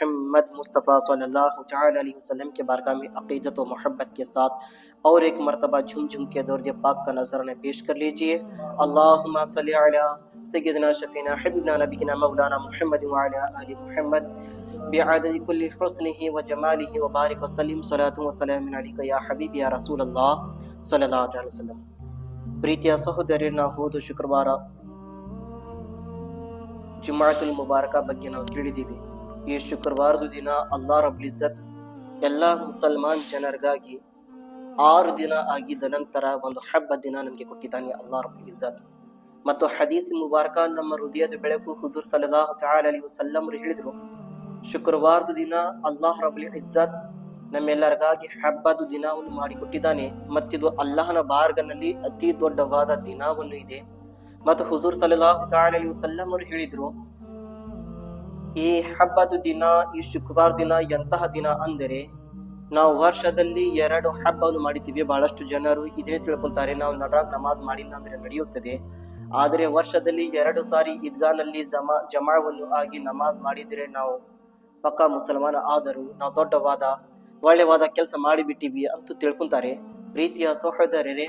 محمد مصطفیٰ صلی اللہ تعالی علیہ وسلم کے بارگاہ میں عقیدت و محبت کے ساتھ اور ایک مرتبہ جھم جھم کے دور پاک کا نظر نے پیش کر لیجیے۔ اللہم صلی علیہ سیدنا شفینا حبنا نبینا، مولانا محمد وعلی آل محمد بعدد کل حسنہ و جمالہ و بارک و وسلم صلاة و سلام علیکہ یا حبیب، یا رسول اللہ صلی اللہ علیہ وسلم۔ ಪ್ರೀತಿಯ شکر بارا ಶುಕ್ರವಾರ ಜುಮಾತುಲ್ ಮುಬಾರಕ ಬಗ್ಗೆ ನಾವು ತಿಳಿದೀವಿ ಈ ಶುಕ್ರವಾರದ ದಿನ ಅಲ್ಲಾ ರಬ್ ಇಜ್ಜತ್ ಎಲ್ಲ ಮುಸಲ್ಮಾನ್ ಜನರಿಗಾಗಿ ಆರು ದಿನ ಆಗಿದ್ದ ನಂತರ ಒಂದು ಹಬ್ಬ ದಿನ ನಮಗೆ ಕೊಟ್ಟಿದ್ದಾನೆ ಅಲ್ಲಾ ರಬ್ ಇಜ್ಜತ್ ಮತ್ತು ಹದೀಸ್ ಮುಬಾರಕ ನಮ್ಮ ಹೃದಯದ ಬೆಳಕು ಹುಜೂರ್ ಸಲದಾಹ್ ಅಲಿ ವಸಲ್ಲಮ್ರು ಹೇಳಿದ್ರು, ಶುಕ್ರವಾರದ ದಿನ ಅಲ್ಲಾಹ್ ರಬ್ಲಿ ಇಜ್ಜತ್ ನಮ್ಮೆಲ್ಲರಿಗಾಗಿ ಹಬ್ಬದ ದಿನವನ್ನು ಮಾಡಿಕೊಟ್ಟಿದ್ದಾನೆ. ಮತ್ತಿದು ಅಲ್ಲಾಹನ ಬಾರ್ಗನಲ್ಲಿ ಅತಿ ದೊಡ್ಡವಾದ ದಿನವನ್ನು ಇದೆ. ಮತ್ತು ಹುಜೂರ್ ಸಲಲ್ಲಾಹು ಅಲಿ ವಸಲ್ಲಮ್ ಅವರು ಹೇಳಿದ್ರು ಈ ಹಬ್ಬದ ದಿನ, ಈ ಶುಕ್ರವಾರ ದಿನ, ಎಂತಹ ದಿನ ಅಂದರೆ, ನಾವು ವರ್ಷದಲ್ಲಿ ಎರಡು ಹಬ್ಬವನ್ನು ಮಾಡಿದ್ದೀವಿ. ಬಹಳಷ್ಟು ಜನರು ಇದೇ ತಿಳ್ಕೊಳ್ತಾರೆ ನಾವು ನಡಾಗ್ ನಮಾಜ್ ಮಾಡಿಲ್ಲ ಅಂದ್ರೆ ನಡೆಯುತ್ತದೆ. ಆದರೆ ವರ್ಷದಲ್ಲಿ ಎರಡು ಸಾರಿ ಈದ್ಗಾನಲ್ಲಿ ಜಮಾ, ಜಮಾವನ್ನು ಆಗಿ ನಮಾಜ್ ಮಾಡಿದ್ರೆ ನಾವು ಪಕ್ಕಾ ಮುಸಲ್ಮಾನ ಆದರೂ ನಾವು ದೊಡ್ಡವಾದ ಒಳ್ಳೆಯವಾದ ಕೆಲಸ ಮಾಡಿಬಿಟ್ಟಿವಿ ಅಂತ ತಿಳ್ಕೊಂತಾರೆ. ಪ್ರೀತಿಯ ಸಹೋದರರೇ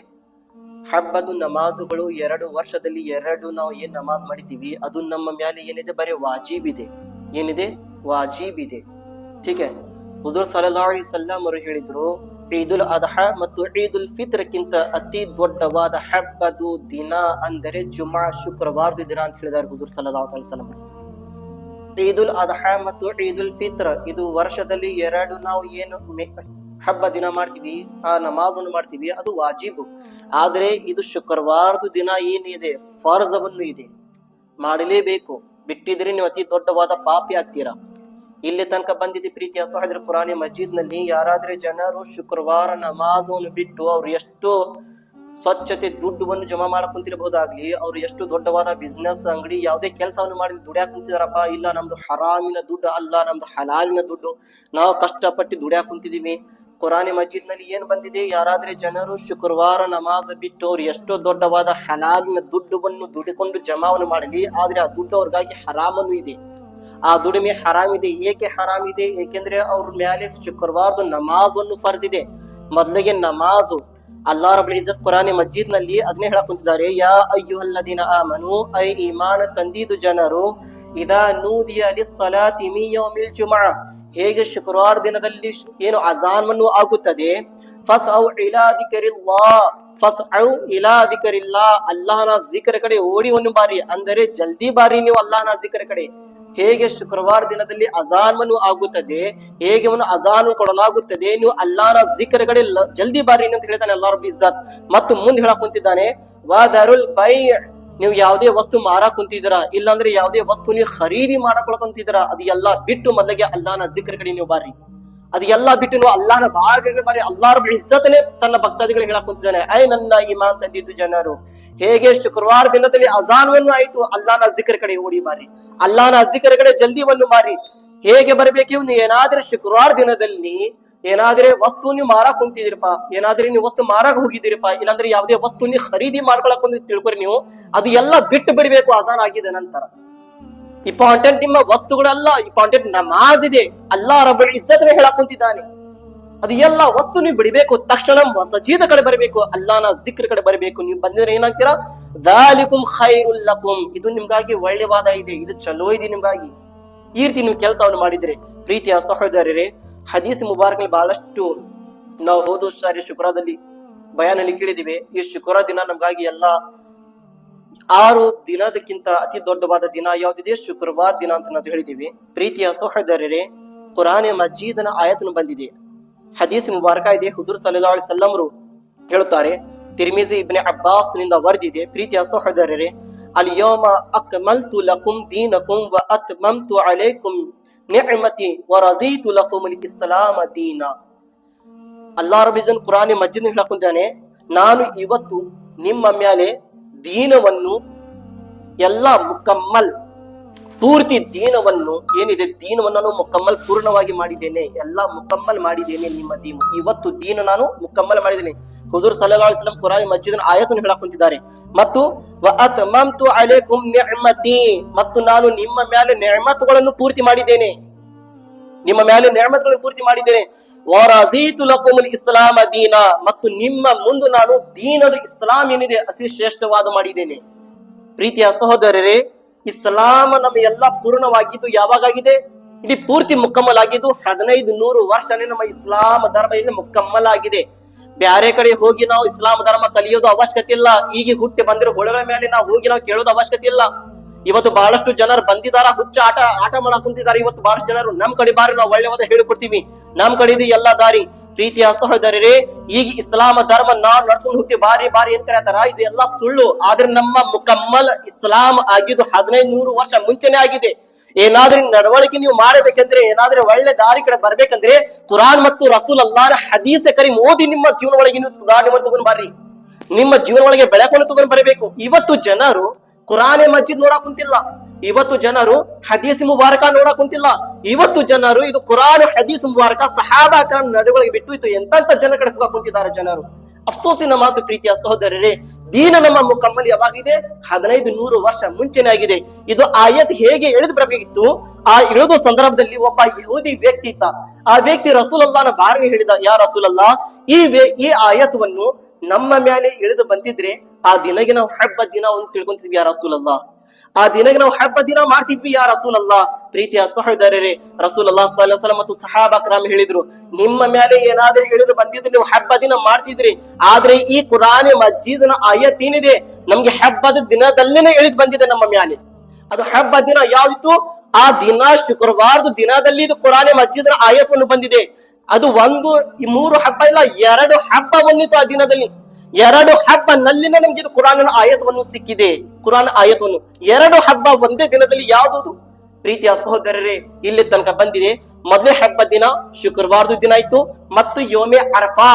ಹಬ್ಬದ ನಮಾಜುಗಳು ಎರಡು ವರ್ಷದಲ್ಲಿ ಎರಡು ನಾವು ಏನ್ ನಮಾಜ್ ಮಾಡಿತೀವಿ ಅದು ನಮ್ಮ ಮೇಲೆ ಏನಿದೆ? ಬರೀ ವಾಜೀಬ್ ಇದೆ. ಏನಿದೆ? ವಾಜೀಬ್ ಇದೆ ಹೀಗೆ ಹುಜೂರ್ ಸಲಹಿ ಸಲ್ಲಾಮ್ ಅವರು ಹೇಳಿದ್ರು, ಈದುಲ್ ಅದ್ಹ ಮತ್ತು ಈದುಲ್ ಫಿತ್ರಕ್ಕಿಂತ ಅತಿ ದೊಡ್ಡವಾದ ಹಬ್ಬದು ದಿನ ಅಂದರೆ ಜುಮಾ ಶುಕ್ರವಾರದ ದಿನ ಅಂತ ಹೇಳಿದ್ದಾರೆ ಹುಜೂರ್ ಅಲೈಹಿ ವಸಲ್ಲಂ ಈದುಲ್ ಅದ್ಹ ಮತ್ತು ಈದುಲ್ ಫಿತ್ರ, ಇದು ವರ್ಷದಲ್ಲಿ ಎರಡು ನಾವು ಏನು ಹಬ್ಬ ದಿನ ಮಾಡ್ತೀವಿ, ಆ ನಮಾಜನ್ನು ಮಾಡ್ತೀವಿ, ಅದು ವಾಜೀಬು. ಆದರೆ ಇದು ಶುಕ್ರವಾರದ ದಿನ ಏನಿದೆ? ಫರ್ಜವನ್ನು ಇದೆ. ಮಾಡಲೇಬೇಕು. ಬಿಟ್ಟಿದ್ರೆ ನೀವು ಅತಿ ದೊಡ್ಡವಾದ ಪಾಪಿ ಆಗ್ತೀರಾ? ಇಲ್ಲಿ ತನಕ ಬಂದಿದ್ದ ಪ್ರೀತಿಯ ಸಹೋದರ ಪುರಾಣಿ ಮಸ್ಜಿದ್ನಲ್ಲಿ ಯಾರಾದ್ರೆ ಜನರು ಶುಕ್ರವಾರ ನಮಾಜವನ್ನು ಬಿಟ್ಟು ಅವ್ರು ಎಷ್ಟು ಸ್ವಚ್ಛತೆ ದುಡ್ಡುವನ್ನು ಜಮಾ ಮಾಡ್ಕೊಂತಿರಬಹುದಾಗ್ಲಿ ಅವ್ರು ಎಷ್ಟು ದೊಡ್ಡವಾದ ಬಿಸ್ನೆಸ್ ಅಂಗಡಿ, ಯಾವುದೇ ಕೆಲಸವನ್ನು ಮಾಡಿ ದುಡಿಯಾಕ್ ಕುಂತಿದಾರಪ್ಪ, ಇಲ್ಲ ನಮ್ದು ಹರಾಮಿನ ದುಡ್ಡು, ಅಲ್ಲ ನಮ್ದು ಹಲಾಲಿನ ದುಡ್ಡು, ನಾವು ಕಷ್ಟಪಟ್ಟು ದುಡಿಯಾಕ್ ಕುಂತಿದೀವಿ. ಕುರಾನಿ ಮಸ್ಜಿದ್ನಲ್ಲಿ ಏನ್ ಬಂದಿದೆ? ಯಾರಾದ್ರೆ ಜನರು ಶುಕ್ರವಾರ ನಮಾಜ್ ಬಿಟ್ಟು ಅವ್ರು ಎಷ್ಟೋ ದೊಡ್ಡವಾದ ಹಲಾಲಿನ ದುಡ್ಡವನ್ನು ದುಡಿಕೊಂಡು ಜಮಾವನ್ನು ಮಾಡಲಿ, ಆದ್ರೆ ಆ ದುಡ್ಡು ಅವ್ರಿಗಾಗಿ ಹರಾಮನು ಇದೆ. ಆ ದುಡಿಮೆ ಹರಾಮಿದೆ ಏಕೆ ಹರಾಮಿದೆ ಏಕೆಂದ್ರೆ ಅವ್ರ ಮ್ಯಾಲೆ ಶುಕ್ರವಾರದ ನಮಾಜ್ ಫರ್ಜಿದೆ ಮೊದಲಿಗೆ ನಮಾಜು ಅಲ್ಲಾ ರಬುಲ್ ಇಜ್ಜತ್ ಕುರಾನಿ ಮಸ್ಜಿದ್ನಲ್ಲಿ ಅದನ್ನೇ ಹೇಳಕ್ ಕುಂತಿದ್ದಾರೆ ಯಾ ಅಯ್ಯುಹಲ್ಲದಿನ ಆಮನು, ಐ ಇಮಾನ ತಂದಿದು ಜನರು, ಇದಾ ನೂದಿಯ ಲಿಸ್ಸಲಾತಿ ಮಿ ಯೌಮಿಲ್ ಜುಮಾ. ಹೇಗೆ ಶುಕ್ರವಾರ ದಿನದಲ್ಲಿ ಏನು ಏನು ಅಜಾನ್ವನ್ನು ಆಗುತ್ತದೆ? ಫಸ್ ಔ ಇಲಾಧಿಕರಿಲ್ಲಾ ಫಸ್ ಔ ಇಲಾ ದಿಕರಿಲ್ಲಾ. ಅಲ್ಲಾಹನ ಜಿಕರ ಕಡೆ ಓಡಿ ಒಂದು ಬಾರಿ, ಅಂದರೆ ಜಲ್ದಿ ಬಾರಿ ನೀವು ಅಲ್ಲಾಹನ ಜಿಕರ ಕಡೆ. ಹೇಗೆ ಶುಕ್ರವಾರ ದಿನದಲ್ಲಿ ಅಜಾನ್ವನ್ನು ಆಗುತ್ತದೆ? ಹೇಗೆ ಅವನು ಅಜಾನು ಕೊಡಲಾಗುತ್ತದೆ? ನೀವು ಅಲ್ಲಾಹನ ಜಿಕರ ಕಡೆ ಜಲ್ದಿ ಬಾರಿ ಅಂತ ಹೇಳ್ತಾನೆ ಅಲ್ಲಾರ ಬಿಜ್ಜತ್ ಮತ್ತು ಮುಂದೆ ಹೇಳಕ್ ಕುಂತಿದ್ದಾನೆ, ವಾದರುಲ್ ಬೈ. ನೀವು ಯಾವುದೇ ವಸ್ತು ಮಾರಾ ಕುಂತಿದ್ದೀರಾ, ಇಲ್ಲಾಂದ್ರೆ ಯಾವುದೇ ವಸ್ತು ನೀವು ಖರೀದಿ ಕುಂತಿದ್ದೀರಾ, ಅದು ಎಲ್ಲಾ ಬಿಟ್ಟು ಮೊದಲಿಗೆ ಅಲ್ಲಾನ ಜಿಕ್ರ ಕಡೆ ನೀವು ಬಾರಿ ಅದು ಎಲ್ಲಾ ಬಿಟ್ಟು ನೀವು ಅಲ್ಲಾನ ಬಾರ್ಗಡೆ ಬಾರಿ ಅಲ್ಲಾರ ಬಿಡಿಸತನೆ ತನ್ನ ಭಕ್ತಾದಿಗಳಿಗೆ ಹೇಳಕ್ ಕುಂತಿದ್ದಾನೆ, ಐ ನನ್ನ ಇಮಾನ್ ತಂದಿದ್ದು ಜನರು, ಹೇಗೆ ಶುಕ್ರವಾರ ದಿನದಲ್ಲಿ ಅಜಾನ್ವನ್ನು ಆಯ್ತು, ಅಲ್ಲಾನ ಜಿಕ್ರ ಕಡೆ ಓಡಿ ಬಾರಿ ಅಲ್ಲಾನ ಜಿಕ್ರ ಕಡೆ ಜಲ್ದಿವನ್ನು ಮಾರಿ ಹೇಗೆ ಬರಬೇಕು ನೀವು ಏನಾದ್ರೆ ಶುಕ್ರವಾರ ದಿನದಲ್ಲಿ ಏನಾದ್ರೆ ವಸ್ತು ನೀವು ಮಾರಾಕ್ ಕುಂತಿದಿರಪ್ಪ ಏನಾದ್ರೆ ನೀವು ವಸ್ತು ಮಾರಕ್ ಹೋಗಿದ್ದೀರಪ್ಪ, ಇಲ್ಲಾಂದ್ರೆ ಯಾವುದೇ ವಸ್ತು ನೀವು ಖರೀದಿ ಮಾಡ್ಕೊಳಕ್ ಒಂದು ತಿಳ್ಕೊರಿ ನೀವು, ಅದು ಎಲ್ಲ ಬಿಟ್ಟು ಬಿಡಬೇಕು ಅಜಾನ್ ಆಗಿದೆ ನಂತರ. ಇಂಪಾರ್ಟೆಂಟ್ ನಿಮ್ಮ ವಸ್ತುಗಳಲ್ಲ ಇಂಪಾರ್ಟೆಂಟ್ ನಮಾಜ್ ಇದೆ ಅಲ್ಲಾ ರಬ್ಬ ಇಜ್ಜತ್ನ ಹೇಳಕ್ ಅದು ಎಲ್ಲ ವಸ್ತು ನೀವು ಬಿಡಬೇಕು, ತಕ್ಷಣ ಮಸಜೀದ ಕಡೆ ಬರಬೇಕು ಅಲ್ಲಾನ ಜಿಕ್ರ ಕಡೆ ಬರಬೇಕು, ನೀವು ಬಂದಿದ್ರೆ ಏನಾಗ್ತೀರಾ? ದಾಲಿಕುಂ ಲಕುಂ ಇದು ನಿಮ್ಗಾಗಿ ಒಳ್ಳೆಯವಾದ ಇದೆ, ಇದು ಚಲೋ ಇದೆ ನಿಮ್ಗಾಗಿ. ಈ ರೀತಿ ನೀವು ಕೆಲಸವನ್ನು ಮಾಡಿದ್ರೆ, ಪ್ರೀತಿಯ ಸಹೋದರರೇ ಹದೀಸ್ ಮುಬಾರಕ್ನಲ್ಲಿ ಬಹಳಷ್ಟು ನಾವು ಹೋದ ಸಾರಿ ಶುಕ್ರದಲ್ಲಿ ಬಯಾನಲ್ಲಿ ಕೇಳಿದಿವೆ ಈ ಶುಕ್ರ ದಿನ ನಮಗಾಗಿ ಎಲ್ಲ ಆರು ದಿನದಕ್ಕಿಂತ ಅತಿ ದೊಡ್ಡವಾದ ದಿನ ಯಾವ್ದಿದೆ? ಶುಕ್ರವಾರ ದಿನ ಅಂತ ನಾವು ಹೇಳಿದ್ದೀವಿ. ಪ್ರೀತಿಯ ಸೋಹದರೇ ಕುರಾನೆ ಮಜೀದನ ಆಯತನ ಬಂದಿದೆ. ಹದೀಸ್ ಮುಬಾರಕ ಇದೆ. ಹುಜೂರ್ ಸಲ್ಲಾ ಅಲಿ ಸಲ್ಲಂರು ಹೇಳುತ್ತಾರೆ, ತಿರ್ಮಿಜಿ ಇಬ್ನೆ ಅಬ್ಬಾಸ್ನಿಂದ ವರದಿದೆ ಪ್ರೀತಿಯ ಸಹೋದರರೇ, ಅಲ್ಯೋಮ ಅಕ್ಮಲ್ತು ಲಕುಂ ದೀನಕುಂ ವ ಅತ್ಮಮ್ತು ಅಲೈಕುಂ ನಿಅಮತಿ ವ ರಜೀತು ಲಕುಂ ಇಸ್ಲಾಮ ದೀನ. ಅಲ್ಲಾ ಕುರಾನಿ ಮಜ್ಜಿದ್ ಹೇಳಕೊಂತಾನೆ, ನಾನು ಇವತ್ತು ನಿಮ್ಮ ಮೇಲೆ ದೀನವನ್ನು, ಎಲ್ಲ ಮುಕಮ್ಮಲ್ ಪೂರ್ತಿ ದೀನವನ್ನು ಏನಿದೆ? ದೀನವನ್ನು ನಾನು ಮುಕಮ್ಮಲ್ ಪೂರ್ಣವಾಗಿ ಮಾಡಿದ್ದೇನೆ. ಎಲ್ಲ ಮುಕಮ್ಮಲ್ ಮಾಡಿದ್ದೇನೆ ನಿಮ್ಮ ದೀನು. ಇವತ್ತು ದೀನ ನಾನು ಮುಕಮ್ಮಲ್ ಮಾಡಿದ್ದೇನೆ. ಹುಜೂರ್ ಸಲಹಾ ಅಲೈಹಿ ವಸಲ್ಲಂ ಕುರಾನಿ ಮಜ್ಜಿದ್ ಆಯತನ್ನು ಹೇಳಕೊಂತಿದ್ದಾರೆ ಮತ್ತು ಮತ್ತು ನಾನು ನಿಮ್ಮ ಮೇಲೆ ನೆಅಮತುಗಳನ್ನು ಪೂರ್ತಿ ಮಾಡಿದ್ದೇನೆ. ನಿಮ್ಮ ಮೇಲೆ ನೇಮತ್ಗಳನ್ನು ಪೂರ್ತಿ ಮಾಡಿದ್ದೇನೆ. ಇಸ್ಲಾಮ ದೀನ ಮತ್ತು ನಿಮ್ಮ ಮುಂದೆ ನಾನು ದೀನದ ಇಸ್ಲಾಂ ಏನಿದೆ ಅತಿ ಶ್ರೇಷ್ಠವಾದ ಮಾಡಿದ್ದೇನೆ. ಪ್ರೀತಿಯ ಸಹೋದರರೇ ಇಸ್ಲಾಂ ನಮ್ಮ ಎಲ್ಲ ಪೂರ್ಣವಾಗಿದ್ದು ಯಾವಾಗಾಗಿದೆ? ಇಡೀ ಪೂರ್ತಿ ಮುಕ್ಕಮ್ಮಲ್ ಆಗಿದ್ದು ಹದಿನೈದು ನೂರು ವರ್ಷನೇ ನಮ್ಮ ಇಸ್ಲಾಂ ಧರ್ಮ ಇಲ್ಲಿ ಮುಕ್ಕಮ್ಮಲ್ ಆಗಿದೆ ಬ್ಯಾರೆ ಕಡೆ ಹೋಗಿ ನಾವು ಇಸ್ಲಾಂ ಧರ್ಮ ಕಲಿಯೋದು ಅವಶ್ಯಕತೆ ಇಲ್ಲ. ಈಗ ಹುಟ್ಟಿ ಬಂದಿರೋ ಹೊಳಗಳ ಮೇಲೆ ನಾವು ಹೋಗಿ ನಾವು ಕೇಳೋದು ಅವಶ್ಯಕತೆ ಇಲ್ಲ. ಇವತ್ತು ಬಹಳಷ್ಟು ಜನರು ಬಂದಿದಾರ, ಹುಚ್ಚ ಆಟ ಆಟ ಮಾಡಕ್ ಇವತ್ತು ಬಹಳಷ್ಟು ಜನರು ನಮ್ ಕಡೆ ಬಾರಿ ನಾವು ಒಳ್ಳೆಯವಾದ ಹೇಳಿಕೊಡ್ತೀವಿ. ನಮ್ ಕಡೆ ಇದು ಎಲ್ಲಾ ದಾರಿ. ಪ್ರೀತಿಯ ಸಹೋದರರೇ, ಈಗ ಇಸ್ಲಾಂ ಧರ್ಮ ನಾವು ನಡ್ಸ್ಕೊಂಡು ಹೋಗ್ತೀವಿ, ಬಾರಿ ಬಾರಿ ಅಂತ ಹೇಳ್ತಾರ ಇದು ಎಲ್ಲಾ ಸುಳ್ಳು. ಆದ್ರೆ ನಮ್ಮ ಮುಕಮ್ಮಲ್ ಇಸ್ಲಾಂ ಆಗಿದ್ದು ಹದಿನೈದು ನೂರು ವರ್ಷ ಮುಂಚೆನೆ ಆಗಿದೆ. ಏನಾದ್ರೂ ನಡವಳಿಕೆ ನೀವು ಮಾಡಬೇಕಂದ್ರೆ, ಏನಾದ್ರೂ ಒಳ್ಳೆ ದಾರಿ ಕಡೆ ಬರ್ಬೇಕಂದ್ರೆ, ಕುರಾನ್ ಮತ್ತು ರಸೂಲ್ ಅಲ್ಲಾರ ಹದೀಸ ಕರಿ ಓದಿ ನಿಮ್ಮ ಜೀವನ ಒಳಗೆ ನೀವು ಸುಧಾರಣೆ ತಗೊಂಡ್ ಬರ್ರಿ. ನಿಮ್ಮ ಜೀವನ ಒಳಗೆ ಬೆಳಕೊಂಡು ತಗೊಂಡ್ ಬರಬೇಕು. ಇವತ್ತು ಜನರು ಕುರಾನೆ ಮಜ್ಜಿದ್ ನೋಡಕ್ ಕುಂತಿಲ್ಲ. ಇವತ್ತು ಜನರು ಹದೀಸ್ ಮುಬಾರಕ ನೋಡಕ್ ಕುಂತಿಲ್ಲ. ಇವತ್ತು ಜನರು ಇದು ಕುರಾನ್ ಹದೀಸ್ ಮುಬಾರಕ ಸಹಾಬಾಕ ನಡುವಳಿಗೆ ಬಿಟ್ಟು ಇತ್ತು ಎಂತ ಜನ ಕಡೆ ಕುಂತಿದ್ದಾರೆ ಜನರು? ಅಫ್ಸೋಸಿನ ಮಾತು ಪ್ರೀತಿಯ ಸಹೋದರರೇ, ದೀನ ನಮ್ಮ ಮುಖಮ್ಮಲ್ಲಿ ಯಾವಾಗಿದೆ? ಹದಿನೈದು ನೂರು ವರ್ಷ ಮುಂಚೆನೇ ಆಗಿದೆ. ಇದು ಆಯತ್ ಹೇಗೆ ಎಳೆದು ಬರಬೇಕಿತ್ತು? ಆ ಇಳಿದ ಸಂದರ್ಭದಲ್ಲಿ ಒಬ್ಬ ಯಹೂದಿ ವ್ಯಕ್ತಿ ಇತ್ತ ಆ ವ್ಯಕ್ತಿ ರಸೂಲಲ್ಲಾನ ಬಾರಿ ಹೇಳಿದ, ಯಾ ರಸೂಲಲ್ಲಾ ಈ ಈ ಆಯತ್ವನ್ನು ನಮ್ಮ ಮೇಲೆ ಇಳಿದು ಬಂದಿದ್ರೆ ಆ ದಿನಗಿನ ಹಬ್ಬ ದಿನ ಒಂದು ತಿಳ್ಕೊಂತಿದ್ವಿ ಯಾ ರಸೂಲಲ್ಲಾ ಆ ದಿನಕ್ಕೆ ನಾವು ಹಬ್ಬ ದಿನ ಮಾಡ್ತಿದ್ವಿ ಯಾ ರಸೂಲಲ್ಲ ಪ್ರೀತಿಯ ಸಹೋದರರೇ ರಸೂಲಲ್ಲಾ ಸಲ ಮತ್ತು ಸಹಾಬಕ್ರಾಮ್ ಹೇಳಿದ್ರು, ನಿಮ್ಮ ಮೇಲೆ ಏನಾದ್ರೂ ಇಳಿದು ಬಂದಿದ್ರೆ ನೀವು ಹಬ್ಬ ದಿನ ಮಾಡ್ತಿದ್ರಿ, ಆದ್ರೆ ಈ ಕುರಾನೆ ಮಸ್ಜಿದ್ನ ಆಯತ್ ಏನಿದೆ? ನಮ್ಗೆ ಹಬ್ಬದ ದಿನದಲ್ಲಿನೇ ಇಳಿದು ಬಂದಿದೆ ನಮ್ಮ ಮೇಲೆ ಅದು ಹಬ್ಬ ದಿನ ಯಾವಿತ್ತು ಆ ದಿನ ಶುಕ್ರವಾರದ ದಿನದಲ್ಲಿ ಇದು ಕುರಾನೆ ಮಸ್ಜಿದ್ನ ಆಯತ್ವನ್ನು ಬಂದಿದೆ. ಅದು ಒಂದು ಮೂರು ಹಬ್ಬ ಇಲ್ಲ, ಎರಡು ಹಬ್ಬ ಬಂದಿತ್ತು ಆ ದಿನದಲ್ಲಿ. ಎರಡು ಹಬ್ಬ ನಲ್ಲಿನ ನಮ್ಗೆ ಇದು ಕುರಾನಿನ ಆಯತವನ್ನು ಸಿಕ್ಕಿದೆ. ಕುರಾನ್ ಆಯತವನ್ನು ಎರಡು ಹಬ್ಬ ಒಂದೇ ದಿನದಲ್ಲಿ ಯಾವುದು? ಪ್ರೀತಿಯ ಸಹೋದರರೇ, ಇಲ್ಲಿ ತನಕ ಬಂದಿದೆ. ಮೊದಲ ಹಬ್ಬ ದಿನ, ಶುಕ್ರವಾರದ ದಿನ ಆಯ್ತು ಮತ್ತು ಯೋಮೆ ಅರಫಾ.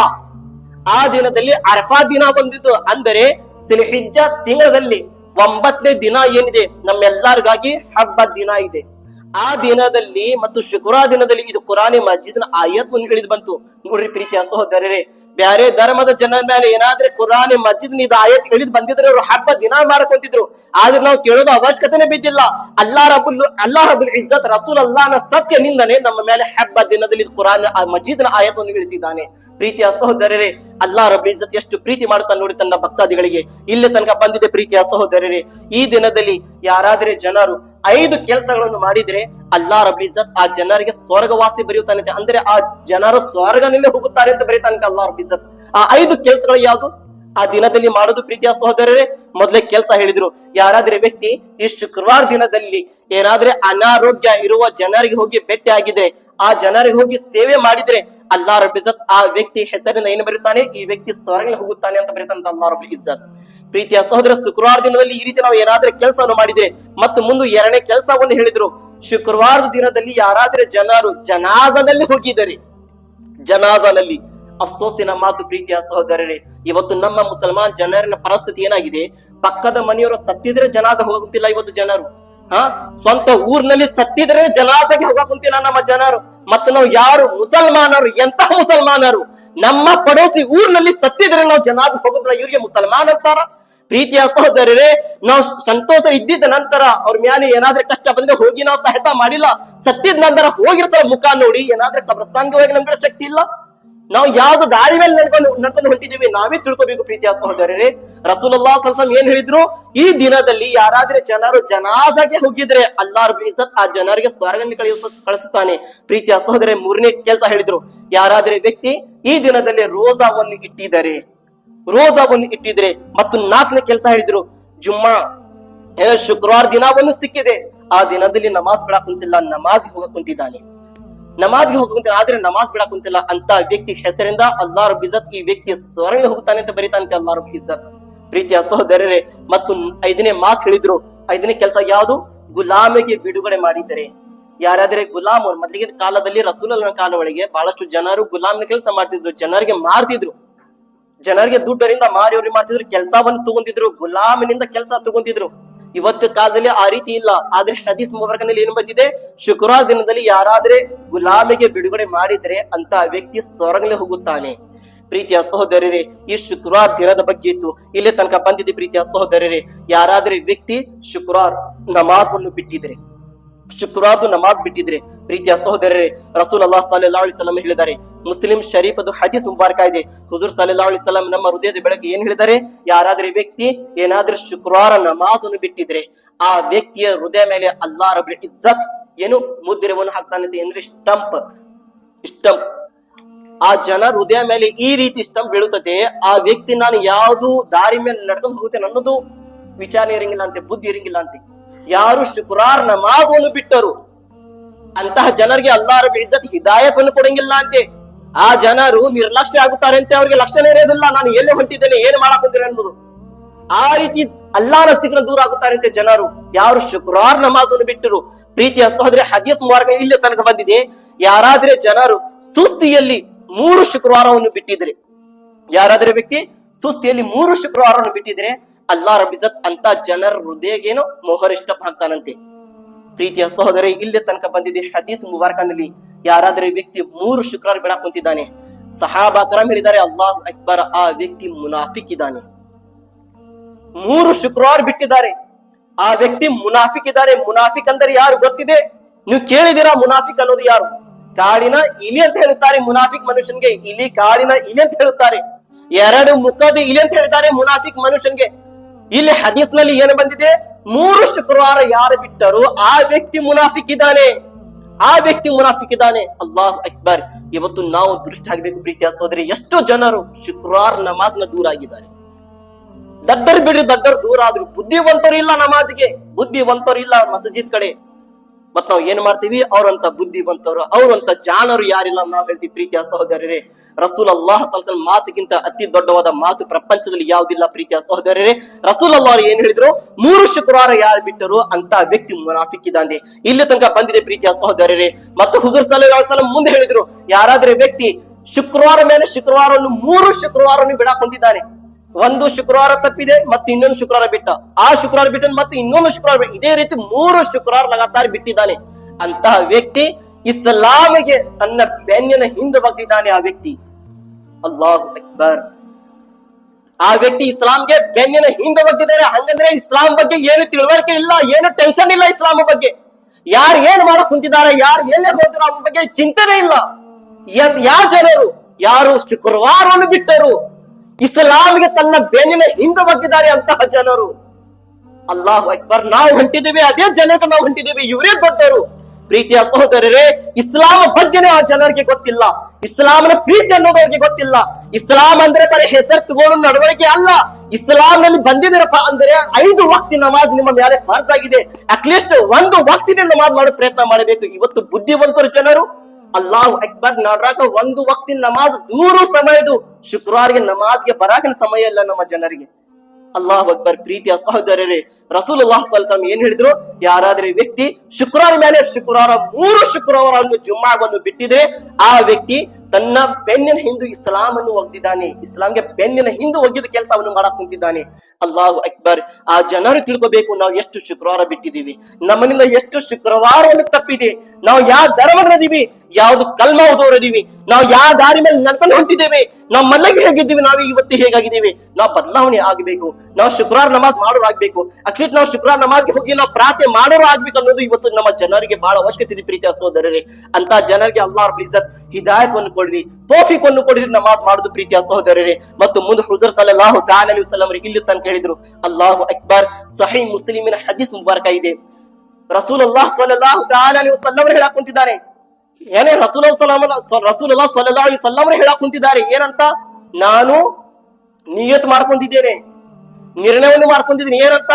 ಆ ದಿನದಲ್ಲಿ ಅರಫಾ ದಿನ ಬಂದಿದ್ದು ಅಂದರೆ ಸಿಲಿಹಿಜ್ಜ ತಿಂಗಳಲ್ಲಿ ಒಂಬತ್ತನೇ ದಿನ ಏನಿದೆ? ನಮ್ಮೆಲ್ಲರಿಗಾಗಿ ಹಬ್ಬ ದಿನ ಇದೆ. ಆ ದಿನದಲ್ಲಿ ಮತ್ತು ಶುಕ್ರವಾರ ದಿನದಲ್ಲಿ ಇದು ಕುರಾನಿ ಮಸ್ಜಿದ್ನ ಆಯತ್ ಒಂದು ಇಳಿದು ಬಂತು. ನೋಡ್ರಿ ಪ್ರೀತಿಯ ಸಹೋದರರೇ, ಬ್ಯಾರೆ ಧರ್ಮದ ಜನರ ಮೇಲೆ ಏನಾದ್ರೆ ಕುರಾನಿ ಮಸ್ಜಿದ್ ಇದು ಆಯತ್ ಇಳಿದ್ ಬಂದಿದ್ರೆ ಅವ್ರು ಹಬ್ಬ ದಿನ ಮಾಡ್ಕೊಂತಿದ್ರು. ಆದ್ರೆ ನಾವು ಕೇಳೋದು ಅವಶ್ಯಕತೆನೆ ಬಿದ್ದಿಲ್ಲ. ಅಲ್ಲಾ ರಬುಲ್ ಅಲ್ಲಾ ರಬುಲ್ ಇಜ್ಜತ್ ರಸೂಲ್ ಅಲ್ಲಾನ ಸತ್ಯನಿಂದನೇ ನಮ್ಮ ಮೇಲೆ ಹಬ್ಬ ದಿನದಲ್ಲಿ ಕುರಾನ್ ಆ ಆಯತ್ ಒಂದು ಇಳಿಸಿದ್ದಾನೆ. ಪ್ರೀತಿಯ ಸಹೋದರರೇ ಅಲ್ಲಾ ರಬ್ ಇಜ್ಜತ್ ಎಷ್ಟು ಪ್ರೀತಿ ಮಾಡ್ತಾನೆ ನೋಡಿ ತನ್ನ ಭಕ್ತಾದಿಗಳಿಗೆ. ಇಲ್ಲಿ ತನಕ ಬಂದಿದೆ ಪ್ರೀತಿಯ ಸಹೋದರರೇ. ಈ ದಿನದಲ್ಲಿ ಯಾರಾದ್ರೆ ಜನರು ಐದು ಕೆಲಸಗಳನ್ನು ಮಾಡಿದ್ರೆ ಅಲ್ಲಾ ರಬ್ ಇಜ್ಜತ್ ಆ ಜನರಿಗೆ ಸ್ವರ್ಗವಾಸಿ ಬರೆಯುತ್ತಾನಂತೆ. ಅಂದ್ರೆ ಆ ಜನರು ಸ್ವರ್ಗನಲ್ಲಿ ಹೋಗುತ್ತಾರೆ ಅಂತ ಬರೀತಾನಂತೆ ಅಲ್ಲಾ ರಬ್ ಇಜ್ಜತ್. ಆ ಐದು ಕೆಲಸಗಳು ಯಾವುದು? ಆ ದಿನದಲ್ಲಿ ಮಾಡೋದು ಪ್ರೀತಿಯ ಸಹೋದರರೇ. ಮೊದಲೇ ಕೆಲಸ ಹೇಳಿದ್ರು. ಯಾರಾದ್ರೆ ವ್ಯಕ್ತಿ ಈ ಶುಕ್ರವಾರ ದಿನದಲ್ಲಿ ಏನಾದ್ರೆ ಅನಾರೋಗ್ಯ ಇರುವ ಜನರಿಗೆ ಹೋಗಿ ಭೇಟಿ ಆಗಿದ್ರೆ ಆ ಜನರಿಗೆ ಹೋಗಿ ಸೇವೆ ಮಾಡಿದ್ರೆ ಅಲ್ಲಾ ರಬ್ ಆ ವ್ಯಕ್ತಿ ಹೆಸರಿಂದ ಏನು ಬರೀತಾನೆ? ಈ ವ್ಯಕ್ತಿ ಸ್ವರ್ಗ ಹೋಗುತ್ತಾನೆ ಅಂತ ಬರೀತಂತ ಅಲ್ಲಾ ರಬ್ ಪ್ರೀತಿಯ ಸಹೋದರ, ಶುಕ್ರವಾರ ದಿನದಲ್ಲಿ ಈ ರೀತಿ ನಾವು ಏನಾದ್ರೆ ಕೆಲಸವನ್ನು ಮಾಡಿದ್ರೆ, ಮತ್ತು ಮುಂದೆ ಎರಡನೇ ಕೆಲಸವನ್ನು ಹೇಳಿದ್ರು, ಶುಕ್ರವಾರದ ದಿನದಲ್ಲಿ ಯಾರಾದ್ರೆ ಜನರು ಜನಾಜನಲ್ಲಿ ಹೋಗಿದ್ದಾರೆ. ಜನಾಜನಲ್ಲಿ. ಅಫ್ಸೋಸಿನ ಮಾತು ಪ್ರೀತಿಯ ಸಹೋದರರೇ, ಇವತ್ತು ನಮ್ಮ ಮುಸಲ್ಮಾನ್ ಜನರಿನ ಪರಿಸ್ಥಿತಿ ಏನಾಗಿದೆ? ಪಕ್ಕದ ಮನೆಯವರು ಸತ್ತಿದ್ರೆ ಜನಾಜ ಹೋಗುತ್ತಿಲ್ಲ ಇವತ್ತು ಜನರು. ಹ? ಸ್ವಂತ ಊರಿನಲ್ಲಿ ಸತ್ತಿದ್ರೆ ಜಲಾಸಗೆ ಹೋಗ ಕುಂತಿಲ್ಲ ನಮ್ಮ ಜನರು. ಮತ್ತು ನಾವು ಯಾರು? ಮುಸಲ್ಮಾನರು. ಎಂತಹ ಮುಸಲ್ಮಾನರು? ನಮ್ಮ ಪಡೋಸಿ ಊರಿನಲ್ಲಿ ಸತ್ತಿದ್ರೆ ನಾವು ಜನಾಜ್ ಹೋಗುದಿಲ್ಲ. ಇವ್ರಿಗೆ ಮುಸಲ್ಮಾನ್ ಅಂತಾರ? ಪ್ರೀತಿಯ ಸಹೋದರರೇ, ನಾವು ಸಂತೋಷ ಇದ್ದಿದ್ದ ನಂತರ ಅವ್ರ ಮ್ಯಾಲೆ ಏನಾದ್ರೂ ಕಷ್ಟ ಬಂದ್ರೆ ಹೋಗಿ ನಾವು ಸಹಾಯತ ಮಾಡಿಲ್ಲ. ಸತ್ತಿದ ನಂತರ ಹೋಗಿರ್ಸಲ ಮುಖ ನೋಡಿ, ಏನಾದ್ರೂ ಕಬ್ರಸ್ತಾನ್ಗೆ ಹೋಗಿ ನಮ್ಗೆ ಶಕ್ತಿ ಇಲ್ಲ? ನಾವು ಯಾವ್ದು ದಾರಿ ಮೇಲೆ ನಡ್ಕೊಂಡು ನಡ್ಕೊಂಡು ಹೊಂಟಿದೀವಿ ನಾವೇ ತಿಳ್ಕೋಬೇಕು ಪ್ರೀತಿಯ ಸಹೋದರರೇ. ರಸೂಲಲ್ಲಾ ಸಲ್ಸಮ್ ಏನ್ ಹೇಳಿದ್ರು? ಈ ದಿನದಲ್ಲಿ ಯಾರಾದ್ರೆ ಜನರು ಜನಾಜಾಗೆ ಹೋಗಿದ್ರೆ ಅಲ್ಲಾ ಇಜ್ಜತ್ ಆ ಜನರಿಗೆ ಸ್ವರ್ಗನ್ನು ಕಳಿಸ, ಕಳಿಸುತ್ತಾನೆ. ಪ್ರೀತಿಯ ಸಹೋದರ ಮೂರನೇ ಕೆಲಸ ಹೇಳಿದ್ರು. ಯಾರಾದ್ರೆ ವ್ಯಕ್ತಿ ಈ ದಿನದಲ್ಲಿ ರೋಜಾವನ್ನು ಇಟ್ಟಿದ್ದಾರೆ. ರೋಜಾವನ್ನು ಇಟ್ಟಿದ್ರೆ ಮತ್ತು ನಾಲ್ಕನೇ ಕೆಲಸ ಹೇಳಿದ್ರು, ಜುಮ್ಮಾ ಶುಕ್ರವಾರ ದಿನವನ್ನು ಸಿಕ್ಕಿದೆ. ಆ ದಿನದಲ್ಲಿ ನಮಾಜ್ ಬಿಡಕ್ ನಮಾಜ್ ಹೋಗಕ್ ಕುಂತಿದ್ದಾನೆ. ನಮಾಜ್ಗೆ ಗೆ ಕುಂತಿಲ್ಲ ಆದ್ರೆ ನಮಾಜ್ ಬಿಡಕ್ ಕುಂತಿಲ್ಲ ಅಂತ ವ್ಯಕ್ತಿ ಹೆಸರಿಂದ ಅಲ್ಲಾರು ರಬ್ ಇಜ್ಜತ್ ಈ ವ್ಯಕ್ತಿ ಸ್ವರ್ಣ ಹೋಗ್ತಾನೆ ಅಂತ ಬರೀತಾನಂತೆ ಅಲ್ಲಾ ರಬ್ ಇಜ್ಜತ್ ಪ್ರೀತಿಯ ಸಹೋದರರೇ, ಮತ್ತು ಐದನೇ ಮಾತು ಹೇಳಿದ್ರು. ಐದನೇ ಕೆಲಸ ಯಾವುದು? ಗುಲಾಮಿಗೆ ಬಿಡುಗಡೆ ಮಾಡಿದ್ದಾರೆ ಯಾರಾದ್ರೆ ಗುಲಾಮ್ ಮೊದಲಿಗೆ ಕಾಲದಲ್ಲಿ ರಸೂಲನ ಕಾಲ ಒಳಗೆ ಬಹಳಷ್ಟು ಜನರು ಗುಲಾಮಿನ ಕೆಲಸ ಮಾಡ್ತಿದ್ರು, ಜನರಿಗೆ ಮಾರ್ತಿದ್ರು. ಜನರಿಗೆ ದುಡ್ಡರಿಂದ ಮಾರಿ ಮಾಡ್ತಿದ್ರು ಕೆಲಸವನ್ನು ತಗೊಂತಿದ್ರು, ಗುಲಾಮಿನಿಂದ ಕೆಲಸ ತಗೊಂತಿದ್ರು. ಇವತ್ತು ಕಾಲದಲ್ಲಿ ಆ ರೀತಿ ಇಲ್ಲ. ಆದ್ರೆ ಹದೀಸ್ ಮುಬಾರಕನಲ್ಲಿ ಏನು ಬಂದಿದೆ? ಶುಕ್ರವಾರ ದಿನದಲ್ಲಿ ಯಾರಾದ್ರೆ ಗುಲಾಮಿಗೆ ಬಿಡುಗಡೆ ಮಾಡಿದ್ರೆ ಅಂತ ವ್ಯಕ್ತಿ ಸ್ವರ್ಗಲೇ ಹೋಗುತ್ತಾನೆ. ಪ್ರೀತಿಯ ಸಹೋದರರೇ, ಈ ಶುಕ್ರವಾರ ದಿನದ ಬಗ್ಗೆ ಇತ್ತು. ಇಲ್ಲಿ ತನಕ ಬಂದಿದೆ ಪ್ರೀತಿಯ ಸಹೋದರರೇ. ಯಾರಾದ್ರೆ ವ್ಯಕ್ತಿ ಶುಕ್ರವಾರ ನಮಾಜ್ ಬಿಟ್ಟಿದ್ರೆ. ಶುಕ್ರವಾರದ ನಮಾಜ್ ಬಿಟ್ಟಿದ್ರೆ. ಪ್ರೀತಿಯ ಸಹೋದರರೇ ರಸೂಲ್ ಅಲ್ಲಿ ಅಲಿಸ್ಲಾಂ ಹೇಳಿದ್ದಾರೆ, ಮುಸ್ಲಿಂ ಶರೀಫ್ ಅದು ಹದೀಸ್ ಮುಬಾರಕ ಇದೆ. ಹುಜೂರ್ ಅಲ್ಲಿ ಅಲಿಸ್ಲಾಂ ನಮ್ಮ ಹೃದಯದ ಬೆಳಗ್ಗೆ ಏನ್ ಹೇಳಿದ್ದಾರೆ? ಯಾರಾದ್ರೂ ವ್ಯಕ್ತಿ ಏನಾದ್ರೂ ಶುಕ್ರವಾರ ನಮಾಜ್ ಅನ್ನು ಬಿಟ್ಟಿದ್ರೆ, ಆ ವ್ಯಕ್ತಿಯ ಹೃದಯ ಮೇಲೆ ಅಲ್ಲಾ ರಬ್ಬಿನ ಇಜ್ಜತ್ ಏನು ಮುದ್ರೆವನ್ನು ಹಾಕ್ತಾನೆ ಅಂದ್ರೆ ಸ್ಟಂಪ್. ಸ್ಟಂಪ್. ಆ ಜನ ಹೃದಯ ಮೇಲೆ ಈ ರೀತಿ ಸ್ಟಂಪ್ ಬೀಳುತ್ತದೆ, ಆ ವ್ಯಕ್ತಿ ನಾನು ಯಾವುದು ದಾರಿ ಮೇಲೆ ನಡ್ಕೊಂಡು ಹೋಗುತ್ತೆ ಅನ್ನೋದು ವಿಚಾರ ಇರಂಗಿಲ್ಲ ಅಂತೆ, ಬುದ್ಧಿ ಇರಂಗಿಲ್ಲ ಅಂತೆ. ಯಾರು ಶುಕ್ರಾರ್ ನಮಾಜನ್ನು ಬಿಟ್ಟರು? ಅಂತಹ ಜನರಿಗೆ ಅಲ್ಲಾರ ಇಜ್ಜತ್ ಹಿದಾಯತ್ವನ್ನು ಕೊಡಂಗಿಲ್ಲ ಅಂತೆ. ಆ ಜನರು ನಿರ್ಲಕ್ಷ್ಯ ಆಗುತ್ತಾರೆ ಅಂತ, ಅವ್ರಿಗೆ ಲಕ್ಷಣ ಇರೋದಿಲ್ಲ. ನಾನು ಎಲ್ಲಿ ಹೊಂಟಿದ್ದೇನೆ, ಏನು ಮಾಡಾಕೊಂತೀನಿ ಅನ್ನೋದು. ಆ ರೀತಿ ಅಲ್ಲಾರ ಸಿಗ್ನ ದೂರ ಆಗುತ್ತಾರೆ ಅಂತೆ ಜನರು. ಯಾರು ಶುಕ್ರಾರ್ ನಮಾಜನ್ನು ಬಿಟ್ಟರು? ಪ್ರೀತಿಯ ಸಹೋದರಿ, ಹದೀಸ್ ಮಾರ್ಗ ಇಲ್ಲಿ ತನಕ ಬಂದಿದೆ. ಯಾರಾದ್ರೆ ಜನರು ಸುಸ್ತಿಯಲ್ಲಿ ಮೂರು ಶುಕ್ರವಾರವನ್ನು ಬಿಟ್ಟಿದ್ರೆ, ಯಾರಾದ್ರೆ ವ್ಯಕ್ತಿ ಸುಸ್ತಿಯಲ್ಲಿ ಮೂರು ಶುಕ್ರವಾರವನ್ನು ಬಿಟ್ಟಿದ್ರೆ ಅಲ್ಲಾ ರಬಿಸತ್ ಅಂತ ಜನರ ಹೃದಯಗೇನು ಮೊಹರ್ ಇಷ್ಟ ಹಾಕ್ತಾನಂತೆ ಪ್ರೀತಿಯ ಸಹೋದರಿ, ಇಲ್ಲಿ ತನಕ ಬಂದಿದೆ ಹದೀಸ್ ಮುಬಾರಕನಲ್ಲಿ ಯಾರಾದ್ರೆ ವ್ಯಕ್ತಿ ಮೂರು ಶುಕ್ರವಾರ ಬೇಡ ಕುಂತಿದ್ದಾನೆ. ಸಹಾಬಾ ಕರಂ ಹೇಳಿದ್ದಾರೆ, ಅಲ್ಲಾಹ್ ಅಕ್ಬರ್ ಆ ವ್ಯಕ್ತಿ ಮುನಾಫಿಕ್ ಇದ್ದಾನೆ ಮೂರು ಶುಕ್ರವಾರ ಬಿಟ್ಟಿದ್ದಾರೆ. ಆ ವ್ಯಕ್ತಿ ಮುನಾಫಿಕ್ ಇದ್ದಾರೆ ಮುನಾಫಿಕ್ ಅಂದರೆ ಯಾರು ಗೊತ್ತಿದೆ? ನೀವು ಕೇಳಿದಿರಾ ಮುನಾಫಿಕ್ ಅನ್ನೋದು ಯಾರು? ಕಾಡಿನ ಇಲಿ ಅಂತ ಹೇಳುತ್ತಾರೆ ಮುನಾಫಿಕ್ ಮನುಷ್ಯನ್ಗೆ. ಇಲಿ ಕಾಡಿನ ಇಲಿ ಅಂತ ಹೇಳುತ್ತಾರೆ. ಎರಡು ಮುಖದ ಇಲಿ ಅಂತ ಹೇಳ್ತಾರೆ ಮುನಾಫಿಕ್ ಮನುಷ್ಯನ್ಗೆ. ಇಲ್ಲಿ ಹದೀಸ್ನಲ್ಲಿ ಏನು ಬಂದಿದೆ? ಮೂರು ಶುಕ್ರವಾರ ಯಾರು ಬಿಟ್ಟರು ಆ ವ್ಯಕ್ತಿ ಮುನಾಫಿಕ್ ಇದ್ದಾನೆ ಆ ವ್ಯಕ್ತಿ ಮುನಾಫಿಕ್ ಇದ್ದಾನೆ ಅಲ್ಲಾಹ್ ಅಕ್ಬರ್. ಇವತ್ತು ನಾವು ದೃಷ್ಟಿ ಆಗ್ಬೇಕು ಪ್ರೀತಿಯ ಸೋದರಿ. ಎಷ್ಟು ಜನರು ಶುಕ್ರವಾರ ನ ದೂರ ಆಗಿದ್ದಾರೆ. ದಡ್ಡರು ಬಿಡ್ರಿ ದಡ್ಡರು ದೂರ ಆದ್ರು ಬುದ್ಧಿವಂತರು ಇಲ್ಲ ನಮಾಜ್ಗೆ. ಬುದ್ಧಿವಂತರು ಇಲ್ಲ ಮಸಜಿದ್ ಕಡೆ. ಮತ್ ನಾವು ಏನ್ ಮಾಡ್ತೀವಿ? ಅವ್ರಂತ ಬುದ್ಧಿವಂತರು ಅವ್ರಂತ ಜಾಣರು ಯಾರಿಲ್ಲ ನಾವ್ ಹೇಳ್ತೀವಿ, ಪ್ರೀತಿಯ ಸಹೋದರರೇ. ರಸೂಲ್ ಅಲ್ಲಾಹ ಮಾತಿಗಿಂತ ಅತಿ ದೊಡ್ಡವಾದ ಮಾತು ಪ್ರಪಂಚದಲ್ಲಿ ಯಾವ್ದಿಲ್ಲ, ಪ್ರೀತಿಯ ಸಹೋದರರೇ. ರಸೂಲ್ ಅಲ್ಲಾಹ್ ಏನ್ ಹೇಳಿದ್ರು? ಮೂರು ಶುಕ್ರವಾರ ಯಾರು ಬಿಟ್ಟರು ಅಂತ ವ್ಯಕ್ತಿ ಮುನಾಫಿಕ್ಕಿದ್ದಾನೆ ಇಲ್ಲಿ ತನಕ ಬಂದಿದೆ ಪ್ರೀತಿಯ ಸಹೋದರರೇ. ಮತ್ತು ಹುಜೂರ್ ಸಲಹ್ ಮುಂದೆ ಹೇಳಿದ್ರು, ಯಾರಾದ್ರೆ ವ್ಯಕ್ತಿ ಶುಕ್ರವಾರ ಮೇಲೆ ಶುಕ್ರವಾರವನ್ನು ಮೂರು ಶುಕ್ರವಾರವನ್ನು ಬಿಡಾಕ್ ಹೊಂದಿದ್ದಾನೆ ಒಂದು ಶುಕ್ರವಾರ ತಪ್ಪಿದೆ ಮತ್ತೆ ಇನ್ನೊಂದು ಶುಕ್ರವಾರ ಬಿಟ್ಟ. ಆ ಶುಕ್ರವಾರ ಬಿಟ್ಟ ಮತ್ತೆ ಇನ್ನೊಂದು ಶುಕ್ರವಾರ ಇದೇ ರೀತಿ ಮೂರು ಶುಕ್ರವಾರ ಲಗಾತಾರ ಬಿಟ್ಟಿದ್ದಾನೆ. ಅಂತಹ ವ್ಯಕ್ತಿ ಇಸ್ಲಾಮಿಗೆ ತನ್ನ ಬೆನ್ನಿನ ಹಿಂದೆ ಬಗ್ಗಿದ್ದಾನೆ ಆ ವ್ಯಕ್ತಿ. ಅಲ್ಲಾಹ್ ಅಕ್ಬರ್. ಆ ವ್ಯಕ್ತಿ ಇಸ್ಲಾಂಗೆ ಬೆನ್ನಿನ ಹಿಂದೆ ಬಗ್ಗಿದ್ದಾರೆ ಹಂಗಂದ್ರೆ ಇಸ್ಲಾಂ ಬಗ್ಗೆ ಏನು ತಿಳುವಳಿಕೆ ಇಲ್ಲ, ಏನು ಟೆನ್ಷನ್ ಇಲ್ಲ ಇಸ್ಲಾಂ ಬಗ್ಗೆ. ಯಾರು ಏನ್ ಮಾಡಕ್ ಕುಂತಿದ್ದಾರೆ, ಯಾರು ಎಲ್ಲೇ ಹೋದ್ರು ಅವ್ರ ಬಗ್ಗೆ ಚಿಂತನೆ ಇಲ್ಲ. ಯಾ- ಯಾವ ಜನರು? ಯಾರು ಶುಕ್ರವಾರವನ್ನು ಬಿಟ್ಟರು? ಇಸ್ಲಾಂಗೆ ತನ್ನ ಬೆನ್ನಿನ ಹಿಂದೆ ಬಗ್ಗಿದ್ದಾರೆ ಅಂತಹ ಜನರು. ಅಲ್ಲಾಹ್ ಅಕ್ಬರ್, ನಾವು ಹೊಂಟಿದ್ದೀವಿ, ಅದೇ ಜನಕ್ಕೆ ನಾವು ಹೊಂಟಿದ್ದೀವಿ, ಇವರೇ ದೊಡ್ಡವರು. ಪ್ರೀತಿಯ ಸಹೋದರರೇ ಇಸ್ಲಾಂ ಬಗ್ಗೆನೇ ಆ ಜನರಿಗೆ ಗೊತ್ತಿಲ್ಲ. ಇಸ್ಲಾಂನ ಪ್ರೀತಿ ಅನ್ನೋದು ಅವ್ರಿಗೆ ಗೊತ್ತಿಲ್ಲ. ಇಸ್ಲಾಂ ಅಂದ್ರೆ ಬರೀ ಹೆಸರು ತಗೊಳ್ಳೋ ನಡವಳಿಕೆ ಅಲ್ಲ. ಇಸ್ಲಾಂ ನಲ್ಲಿ ಬಂದಿದ್ದೀರಪ್ಪ ಅಂದ್ರೆ ಐದು ವಕ್ತಿ ನಮಾಜ್ ನಿಮ್ಮ ಮೇಲೆ ಫರ್ಜ್ ಆಗಿದೆ. ಅಟ್ಲೀಸ್ಟ್ ಒಂದು ವಕ್ತಿನ ನಮಾಜ್ ಮಾಡೋ ಪ್ರಯತ್ನ ಮಾಡಬೇಕು. ಇವತ್ತು ಬುದ್ಧಿವಂತರು ಜನರು ಅಲ್ಲಾಹ್ ಅಕ್ಬರ್ ನಡ್ರಾಕ ಒಂದು ವಕ್ತಿನ ನಮಾಜ್ ದೂರ ಸಮಯದು ಶುಕ್ರವಾರಿಗೆ ನಮಾಜ್ಗೆ ಬರಾಕಿನ ಸಮಯ ಇಲ್ಲ ನಮ್ಮ ಜನರಿಗೆ. ಅಲ್ಲಾಹ್ ಅಕ್ಬರ್ ಪ್ರೀತಿಯ ಸಹೋದರರೇ ರಸೂಲ್ ಅಲ್ಲಾಹ್ ಸಲ್ಸಮ್ ಏನ್ ಹೇಳಿದ್ರು? ಯಾರಾದ್ರೆ ವ್ಯಕ್ತಿ ಶುಕ್ರವಾರ ಮೇಲೆ ಶುಕ್ರವಾರ ಮೂರು ಶುಕ್ರವಾರವನ್ನು ಜುಮ್ಮಾವನ್ನು ಬಿಟ್ಟಿದ್ರೆ, ಆ ವ್ಯಕ್ತಿ ತನ್ನ ಬೆನ್ನಿನ ಹಿಂದೂ ಇಸ್ಲಾಂ ಅನ್ನು ಒಗ್ದಿದ್ದಾನೆ. ಇಸ್ಲಾಂಗೆ ಬೆನ್ನಿನ ಹಿಂದೆ ಒಗ್ಗಿದ ಕೆಲಸವನ್ನು ಮಾಡಕ್ ಕುಂತಿದ್ದಾನೆ. ಅಲ್ಲಾಹು ಅಕ್ಬರ್. ಆ ಜನರು ತಿಳ್ಕೋಬೇಕು ನಾವು ಎಷ್ಟು ಶುಕ್ರವಾರ ಬಿಟ್ಟಿದೀವಿ ನಮ್ಮನಿಂದ ಎಷ್ಟು ಶುಕ್ರವಾರವನ್ನು ತಪ್ಪಿದೆ. ನಾವು ಯಾವ ಧರ್ಮದೀವಿ ಯಾವ್ದು ಕಲ್ಮ ಓದೋರದೀವಿ ನಾವು ಯಾವ ದಾರಿ ಮೇಲೆ ನಡ್ಕೊಂಡು ಹೊಂಟಿದ್ದೇವೆ? ನಾವು ಮಲ್ಲಗೆ ಹೇಗಿದ್ದೀವಿ, ನಾವು ಇವತ್ತು ಹೇಗಾಗಿದ್ದೀವಿ? ನಾವು ಬದಲಾವಣೆ ಆಗಬೇಕು. ನಾವು ಶುಕ್ರವಾರ ನಮಾಜ್ ಮಾಡೋರು ಆಗ್ಬೇಕು. ಅಟ್ಲೀಸ್ಟ್ ನಾವು ಶುಕ್ರವಾರ ನಮಾಜ್ಗೆ ಹೋಗಿ ನಾವು ಪ್ರಾರ್ಥನೆ ಮಾಡೋರು ಆಗ್ಬೇಕು ಅನ್ನೋದು ಇವತ್ತು ನಮ್ಮ ಜನರಿಗೆ ಬಹಳ ಅವಶ್ಯಕತೆ ಇದೆ ಪ್ರೀತಿಯ ಸಹೋದರರೇ. ಅಂತ ಜನರಿಗೆ ಅಲ್ಲಾಹ್ ಇಜ್ಜತ್ ಹಿದಾಯತ್ವನ್ನು ಕೊಡ್ರಿ, ತೋಫಿಕನ್ನು ಕೊಡ್ರಿ ನಮಾಜ್ ಮಾಡುದು ಪ್ರೀತಿಯ ಸಹೋದರರೇ. ಮತ್ತು ಮುಂದೆ ಹುಜರ್ ಸಲ್ಲಲ್ಲಾಹು ಅಲಿ ವಸಲ್ಲಂ ಇಲ್ಲಿ ತನಕ ಹೇಳಿದ್ರು, ಅಲ್ಲಾಹು ಅಕ್ಬರ್ ಸಹಿ ಮುಸ್ಲಿಮಿನ ಹದೀಸ್ ಮುಬಾರಕ ಇದೆ. ರಸೂಲ್ ಅಲ್ಲಾಹ್ ಸಲಹು ಖಾನ್ ಅಲಿ ವಸಲ್ಲಂ ಹೇಳಕ್ ಕುಂತಿದ್ದಾನೆ ಏನೇ ರಸೂಲ್ ಸಲಾಮ್ ರಸೂಲ್ ಸಲಹಿ ವಸಲ್ಲಂ ಹೇಳಕ್ ಕುಂತಿದ್ದಾರೆ. ಏನಂತ? ನಾನು ನಿಯತ್ ಮಾಡ್ಕೊಂಡಿದ್ದೇನೆ. ನಿರ್ಣಯವನ್ನು ಮಾಡ್ಕೊಂಡಿದ್ದೀನಿ. ಏನಂತ?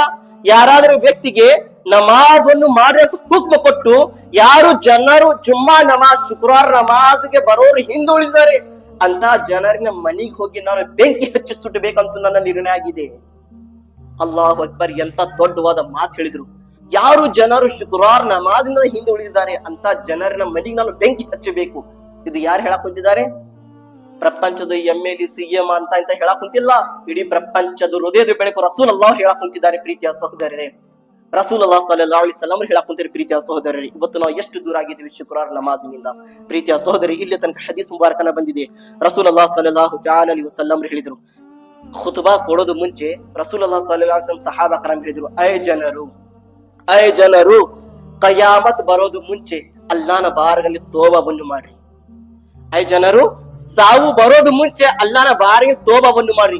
ಯಾರಾದ್ರೂ ವ್ಯಕ್ತಿಗೆ ನಮಾಜ್ ಅನ್ನು ಮಾಡಿ ಅಂತ ಹುಕ್ಮ ಕೊಟ್ಟು ಯಾರು ಜನರು ಜುಮ್ಮಾ ನಮಾಜ್, ಶುಕ್ರವಾರ ನಮಾಜ್ಗೆ ಬರೋರು ಹಿಂದುಳಿದಾರೆ ಅಂತ ಜನರಿನ ಮನೆಗೆ ಹೋಗಿ ನಾನು ಬೆಂಕಿ ಹಚ್ಚಿ ಸುಟ್ಟಬೇಕಂತ ನನ್ನ ನಿರ್ಣಯ ಆಗಿದೆ. ಅಲ್ಲಾಹ್ ಅಕ್ಬರ್ ಎಂತ ದೊಡ್ಡವಾದ ಮಾತು ಹೇಳಿದ್ರು. ಯಾರು ಜನರು ಶುಕ್ರವಾರ ನಮಾಜಿನಿಂದ ಹಿಂದೆ ಉಳಿದಿದ್ದಾರೆ ಅಂತ ಜನರಿನ ಮನೆಗೆ ನಾನು ಬೆಂಕಿ ಹಚ್ಚಬೇಕು. ಇದು ಯಾರು ಹೇಳಕ್ ಹೊಂದಿದ್ದಾರೆ ಪ್ರಪಂಚದ ಎಂ ಎಲ್ ಸಿ ಎಂ ಅಂತ ಅಂತ ಹೇಳಕ್ ಕುಂತಿಲ್ಲ. ಇಡೀ ಪ್ರಪಂಚದ ಹೃದಯದ ಬೆಳಕು ರಸೂಲ್ ಅಲ್ಲಾಹ್ ಹೇಳಕ್ ಕುಂತಿದ್ದಾರೆ ಪ್ರೀತಿಯ ಸಹೋದರರೇ. ರಸೂಲ್ ಅಲ್ಲಾ ಸಲ್ಲಾ ಅಲಿ ಸಲಂ ಹೇಳಕ್ ಕುಂತಿರಿ ಪ್ರೀತಿಯ ಸಹೋದರರೇ. ಇವತ್ತು ನಾವು ಎಷ್ಟು ದೂರ ಆಗಿದ್ದೀವಿ ಶುಕ್ರವಾರ ನಮಾಜಿನಿಂದ? ಪ್ರೀತಿಯ ಸಹೋದರಿ, ಇಲ್ಲಿ ತನಕ ಹದೀಸ್ ಮುಬಾರಕನ ಬಂದಿದೆ. ರಸೂಲ್ ಅಲ್ಲಾಹ್ ಸಲ್ಲಾಹು ಅಲಿ ವಸಲ್ಲಂ ಹೇಳಿದ್ರು. ಖುತುಬಾ ಕೊಡೋದು ಮುಂಚೆ ರಸೂಲ್ ಅಲ್ಲಾ ಸಲಹ್ ಸಹಾಬಾ ಕರಂ ಹೇಳಿದ್ರು ಐ ಜನರು ಐ ಜನರು, ಕಯಾಮತ್ ಬರೋದು ಮುಂಚೆ ಅಲ್ಲಾನ ಬಾರಗಲ್ಲಿ ತೋಬವನ್ನು ಮಾಡ್ರಿ. ಐ ಜನರು, ಸಾವು ಬರೋದು ಮುಂಚೆ ಅಲ್ಲಾನ ಬಾರಿಗೆ ತೋಬವನ್ನು ಮಾಡಿ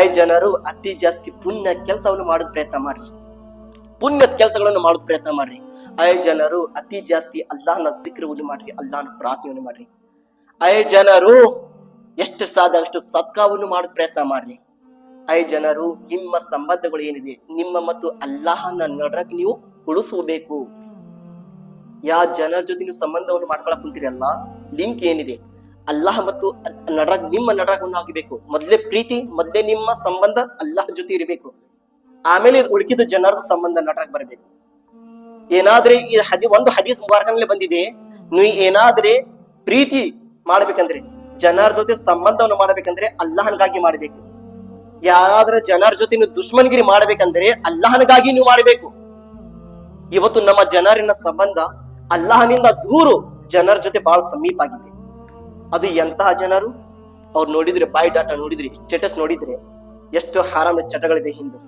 ಐ ಜನರು, ಅತಿ ಜಾಸ್ತಿ ಪುಣ್ಯ ಕೆಲಸವನ್ನು ಮಾಡೋದ್ ಪ್ರಯತ್ನ ಮಾಡ್ರಿ. ಪುಣ್ಯದ ಕೆಲಸಗಳನ್ನು ಮಾಡೋದ್ ಪ್ರಯತ್ನ ಮಾಡ್ರಿ. ಐ ಜನರು, ಅತಿ ಜಾಸ್ತಿ ಅಲ್ಲಾನ ಸಿಕ್ರವನ್ನು ಮಾಡ್ರಿ, ಅಲ್ಲಾನ ಪ್ರಾರ್ಥನೆಯನ್ನು ಮಾಡ್ರಿ. ಐ ಜನರು, ಎಷ್ಟು ಸಾಧ್ಯ ಅಷ್ಟು ಸತ್ಕಾವನ್ನು ಮಾಡೋದ್ ಪ್ರಯತ್ನ ಮಾಡ್ರಿ. ಐ ಜನರು, ನಿಮ್ಮ ಸಂಬಂಧಗಳು ಏನಿದೆ, ನಿಮ್ಮ ಮತ್ತು ಅಲ್ಲಾಹನ ನಡಕ್ ನೀವು ಉಳಿಸಬೇಕು ಯಾ ಜನರ ಜೊತೆ ನೀವು ಸಂಬಂಧವನ್ನು ಮಾಡ್ಕೊಳಕ್ ಕುಂತೀರಲ್ಲ ಲಿಂಕ್ ಏನಿದೆ? ಅಲ್ಲಾಹ ಮತ್ತು ನಡರಾಗ್ ನಿಮ್ಮ ನಡರಾಗವನ್ನು ಆಗಬೇಕು ಮೊದ್ಲೇ ಪ್ರೀತಿ, ಮೊದ್ಲೇ ನಿಮ್ಮ ಸಂಬಂಧ ಅಲ್ಲಾಹ ಜೊತೆ ಇರಬೇಕು. ಆಮೇಲೆ ಉಳಿಕಿದ ಜನರ ಸಂಬಂಧ ನಡರಾಗ್ ಬರಬೇಕು. ಏನಾದ್ರೆ ಈ ಹದಿ, ಒಂದು ಹದೀಸ್ ಮುಬಾರಕನಲ್ಲಿ ಬಂದಿದೆ ನೀವು ಏನಾದ್ರೆ ಪ್ರೀತಿ ಮಾಡ್ಬೇಕಂದ್ರೆ, ಜನರ ಜೊತೆ ಸಂಬಂಧವನ್ನು ಮಾಡಬೇಕಂದ್ರೆ ಅಲ್ಲಾಹನ್ಗಾಗಿ ಮಾಡ್ಬೇಕು. ಯಾರಾದ್ರ ಜನರ ಜೊತೆ ನೀವು ದುಶ್ಮನ್ಗಿರಿ ಮಾಡ್ಬೇಕಂದ್ರೆ ಅಲ್ಲಾಹನಗಾಗಿ ನೀವು ಮಾಡಬೇಕು. ಇವತ್ತು ನಮ್ಮ ಜನರಿನ ಸಂಬಂಧ ಅಲ್ಲಾಹನಿಂದ ದೂರು ಜನರ ಜೊತೆ ಬಹಳ ಸಮೀಪ ಆಗಿದೆ. ಅದು ಎಂತಹ ಜನರು? ಅವ್ರು ನೋಡಿದ್ರೆ ಬಾಯ್ ಡಾಟಾ ನೋಡಿದ್ರೆ ಸ್ಟೇಟಸ್ ನೋಡಿದ್ರೆ ಎಷ್ಟು ಹಾರಾಮ ಚಟಗಳಿದೆ ಹಿಂದು.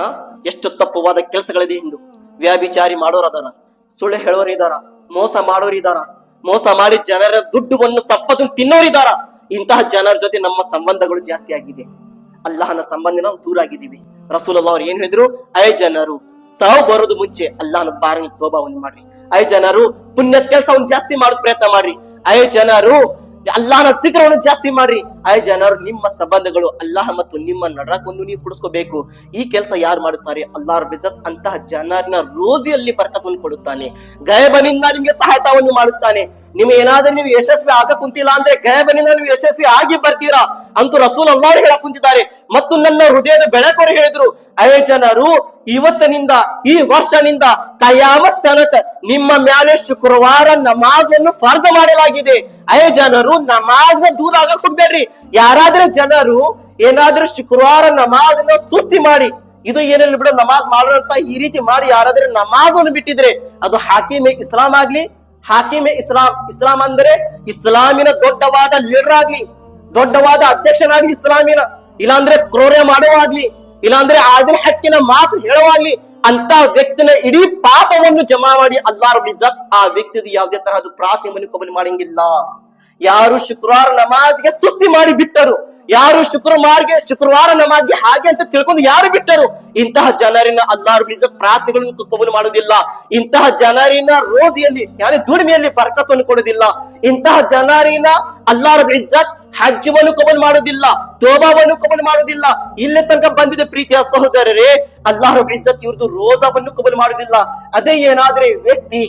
ಹಾ? ಎಷ್ಟು ತಪ್ಪುವಾದ ಕೆಲಸಗಳಿದೆ ಹಿಂದು. ವ್ಯಾಭಿಚಾರಿ ಮಾಡೋರದಾರ ಸುಳ್ಳು ಹೇಳೋರಿದಾರ ಮೋಸ ಮಾಡೋರಿದಾರ ಮೋಸ ಮಾಡಿ ಜನರ ದುಡ್ಡುವನ್ನು ಸಂಪತ್ತು ತಿನ್ನೋರಿದಾರ ಇಂತಹ ಜನರ ಜೊತೆ ನಮ್ಮ ಸಂಬಂಧಗಳು ಜಾಸ್ತಿ ಆಗಿದೆ. ಅಲ್ಲಾಹನ ಸಂಬಂಧ ನಾವು ದೂರ ಆಗಿದ್ದೀವಿ ರಸೂಲ್ ಅವ್ರು ಏನ್ ಹೇಳಿದ್ರು? ಐ ಜನರು, ಸಾವು ಬರೋದು ಮುಂಚೆ ಅಲ್ಲಾಹನ ಬಾರಿ ತೋಬಾವನ್ನು ಮಾಡ್ರಿ. ಐ ಜನರು, ಪುಣ್ಯದ ಕೆಲಸವನ್ನು ಜಾಸ್ತಿ ಮಾಡೋದ್ ಪ್ರಯತ್ನ ಮಾಡ್ರಿ. ಐ ಜನರು ಅಲ್ಲಾಹನ ಸಿಖರವನ್ನು ಜಾಸ್ತಿ ಮಾಡ್ರಿ. ಆಯ್ ಜನರು, ನಿಮ್ಮ ಸಂಬಂಧಗಳು ಅಲ್ಲಾಹ ಮತ್ತು ನಿಮ್ಮ ನಡಕವನ್ನು ನೀವು ಕುಡಿಸ್ಕೋಬೇಕು. ಈ ಕೆಲಸ ಯಾರು ಮಾಡುತ್ತಾರೆ? ಅಲ್ಲಾಹ್ ಬಿಜತ್ ಅಂತಹ ಜನರನ್ನ ರೋಜಿಯಲ್ಲಿ ಬರ್ಕತ್ವನ್ನು ಕೊಡುತ್ತಾನೆ. ಗಯಬನಿಂದ ನಿಮ್ಗೆ ಸಹಾಯತವನ್ನು ಮಾಡುತ್ತಾನೆ. ನಿಮ್ಗೆ ಏನಾದ್ರೂ ನೀವು ಯಶಸ್ವಿ ಆಗ ಕುಂತಿಲ್ಲ ಅಂದ್ರೆ ಗಯಬನಿಂದ ನೀವು ಯಶಸ್ವಿ ಆಗಿ ಬರ್ತೀರಾ ಅಂತೂ ರಸೂಲ್ ಅಲ್ಲಾರು ಹೇಳ ಕುಂತಿದ್ದಾರೆ. ಮತ್ತು ನನ್ನ ಹೃದಯದ ಬೆಳಕರು ಹೇಳಿದ್ರು ಅಯ್ಯ ಜನರು, ಇವತ್ತಿನಿಂದ, ಈ ವರ್ಷನಿಂದ ಕಯಾಮತ್ ತನಕ ನಿಮ್ಮ ಮ್ಯಾಲೆ ಶುಕ್ರವಾರ ನಮಾಜ್ ಅನ್ನು ಫರ್ಜ್ ಮಾಡಲಾಗಿದೆ. ಅಯ್ಯ ಜನರು, ನಮಾಜ್ನ ದೂರ ಆಗ ಕೊಡ್ಬೇಡ್ರಿ ಯಾರಾದ್ರೂ ಜನರು ಏನಾದ್ರೂ ಶುಕ್ರವಾರ ನಮಾಜ್ನ ಸುಸ್ತಿ ಮಾಡಿ, ಇದು ಏನಿಲ್ಲ ಬಿಡ, ನಮಾಜ್ ಮಾಡೋಂತ ಈ ರೀತಿ ಮಾಡಿ ಯಾರಾದ್ರೂ ನಮಾಜ್ ಅನ್ನು ಬಿಟ್ಟಿದ್ರೆ, ಅದು ಹಾಕಿಮೆ ಇಸ್ಲಾಂ ಆಗ್ಲಿ, ಹಾಕಿಮೆ ಇಸ್ಲಾಂ. ಇಸ್ಲಾಂ ಅಂದ್ರೆ ಇಸ್ಲಾಮಿನ ದೊಡ್ಡವಾದ ಲೀಡರ್ ಆಗ್ಲಿ, ದೊಡ್ಡವಾದ ಅಧ್ಯಕ್ಷನಾಗ್ಲಿ ಇಸ್ಲಾಮಿನ. ಇಲ್ಲಾಂದ್ರೆ ಕ್ರೋರ್ಯ ಮಾಡುವಾಗ್ಲಿ, ಇಲ್ಲಾಂದ್ರೆ ಆದ್ರೆ ಹಕ್ಕಿನ ಮಾತು ಹೇಳುವಾಗ್ಲಿ ಅಂತ ವ್ಯಕ್ತಿನ ಇಡೀ ಪಾಪವನ್ನು ಜಮಾ ಮಾಡಿ ಅಲ್ಲಾರ ಇಜ್ಜತ್ ಆ ವ್ಯಕ್ತಿದು ಯಾವುದೇ ತರಹದ ಪ್ರಾರ್ಥನೆ ಕಬಲಿ ಮಾಡಂಗಿಲ್ಲ. ಯಾರು ಶುಕ್ರವಾರ ನಮಾಜ್ಗೆ ಸ್ತುತಿ ಮಾಡಿ ಬಿಟ್ಟರು? ಯಾರು ಶುಕ್ರವಾರಗೆ ಶುಕ್ರವಾರ ನಮಾಜ್ಗೆ ಹಾಗೆ ಅಂತ ತಿಳ್ಕೊಂಡು ಯಾರು ಬಿಟ್ಟರು? ಇಂತಹ ಜನರಿನ ಅಲ್ಲಾರು ಪ್ರಾರ್ಥನೆಗಳನ್ನು ಕಬೂಲು ಮಾಡುವುದಿಲ್ಲ. ಇಂತಹ ಜನರಿನ ರೋಜಿಯಲ್ಲಿ, ಯಾರು ದುಡಿಮೆಯಲ್ಲಿ ಬರ್ಕತ್ತನ್ನು ಕೊಡುವುದಿಲ್ಲ. ಇಂತಹ ಜನರಿನ ಅಲ್ಲಾರ ಇಜ್ಜತ್ ಹಜ್ಜವನ್ನು ಕಬಲ್ ಮಾಡುವುದಿಲ್ಲ, ತೋಬಾವನ್ನು ಕಬಲ್ ಮಾಡುವುದಿಲ್ಲ. ಇಲ್ಲೇ ತನಕ ಬಂದಿದೆ ಪ್ರೀತಿಯ ಸಹೋದರರೇ ಅಲ್ಲಾರು ಇಜ್ಜತ್ ಇವ್ರದ್ದು ರೋಜಾವನ್ನು ಕಬಲ್ ಮಾಡುವುದಿಲ್ಲ. ಅದೇ ಏನಾದ್ರೆ ವ್ಯಕ್ತಿ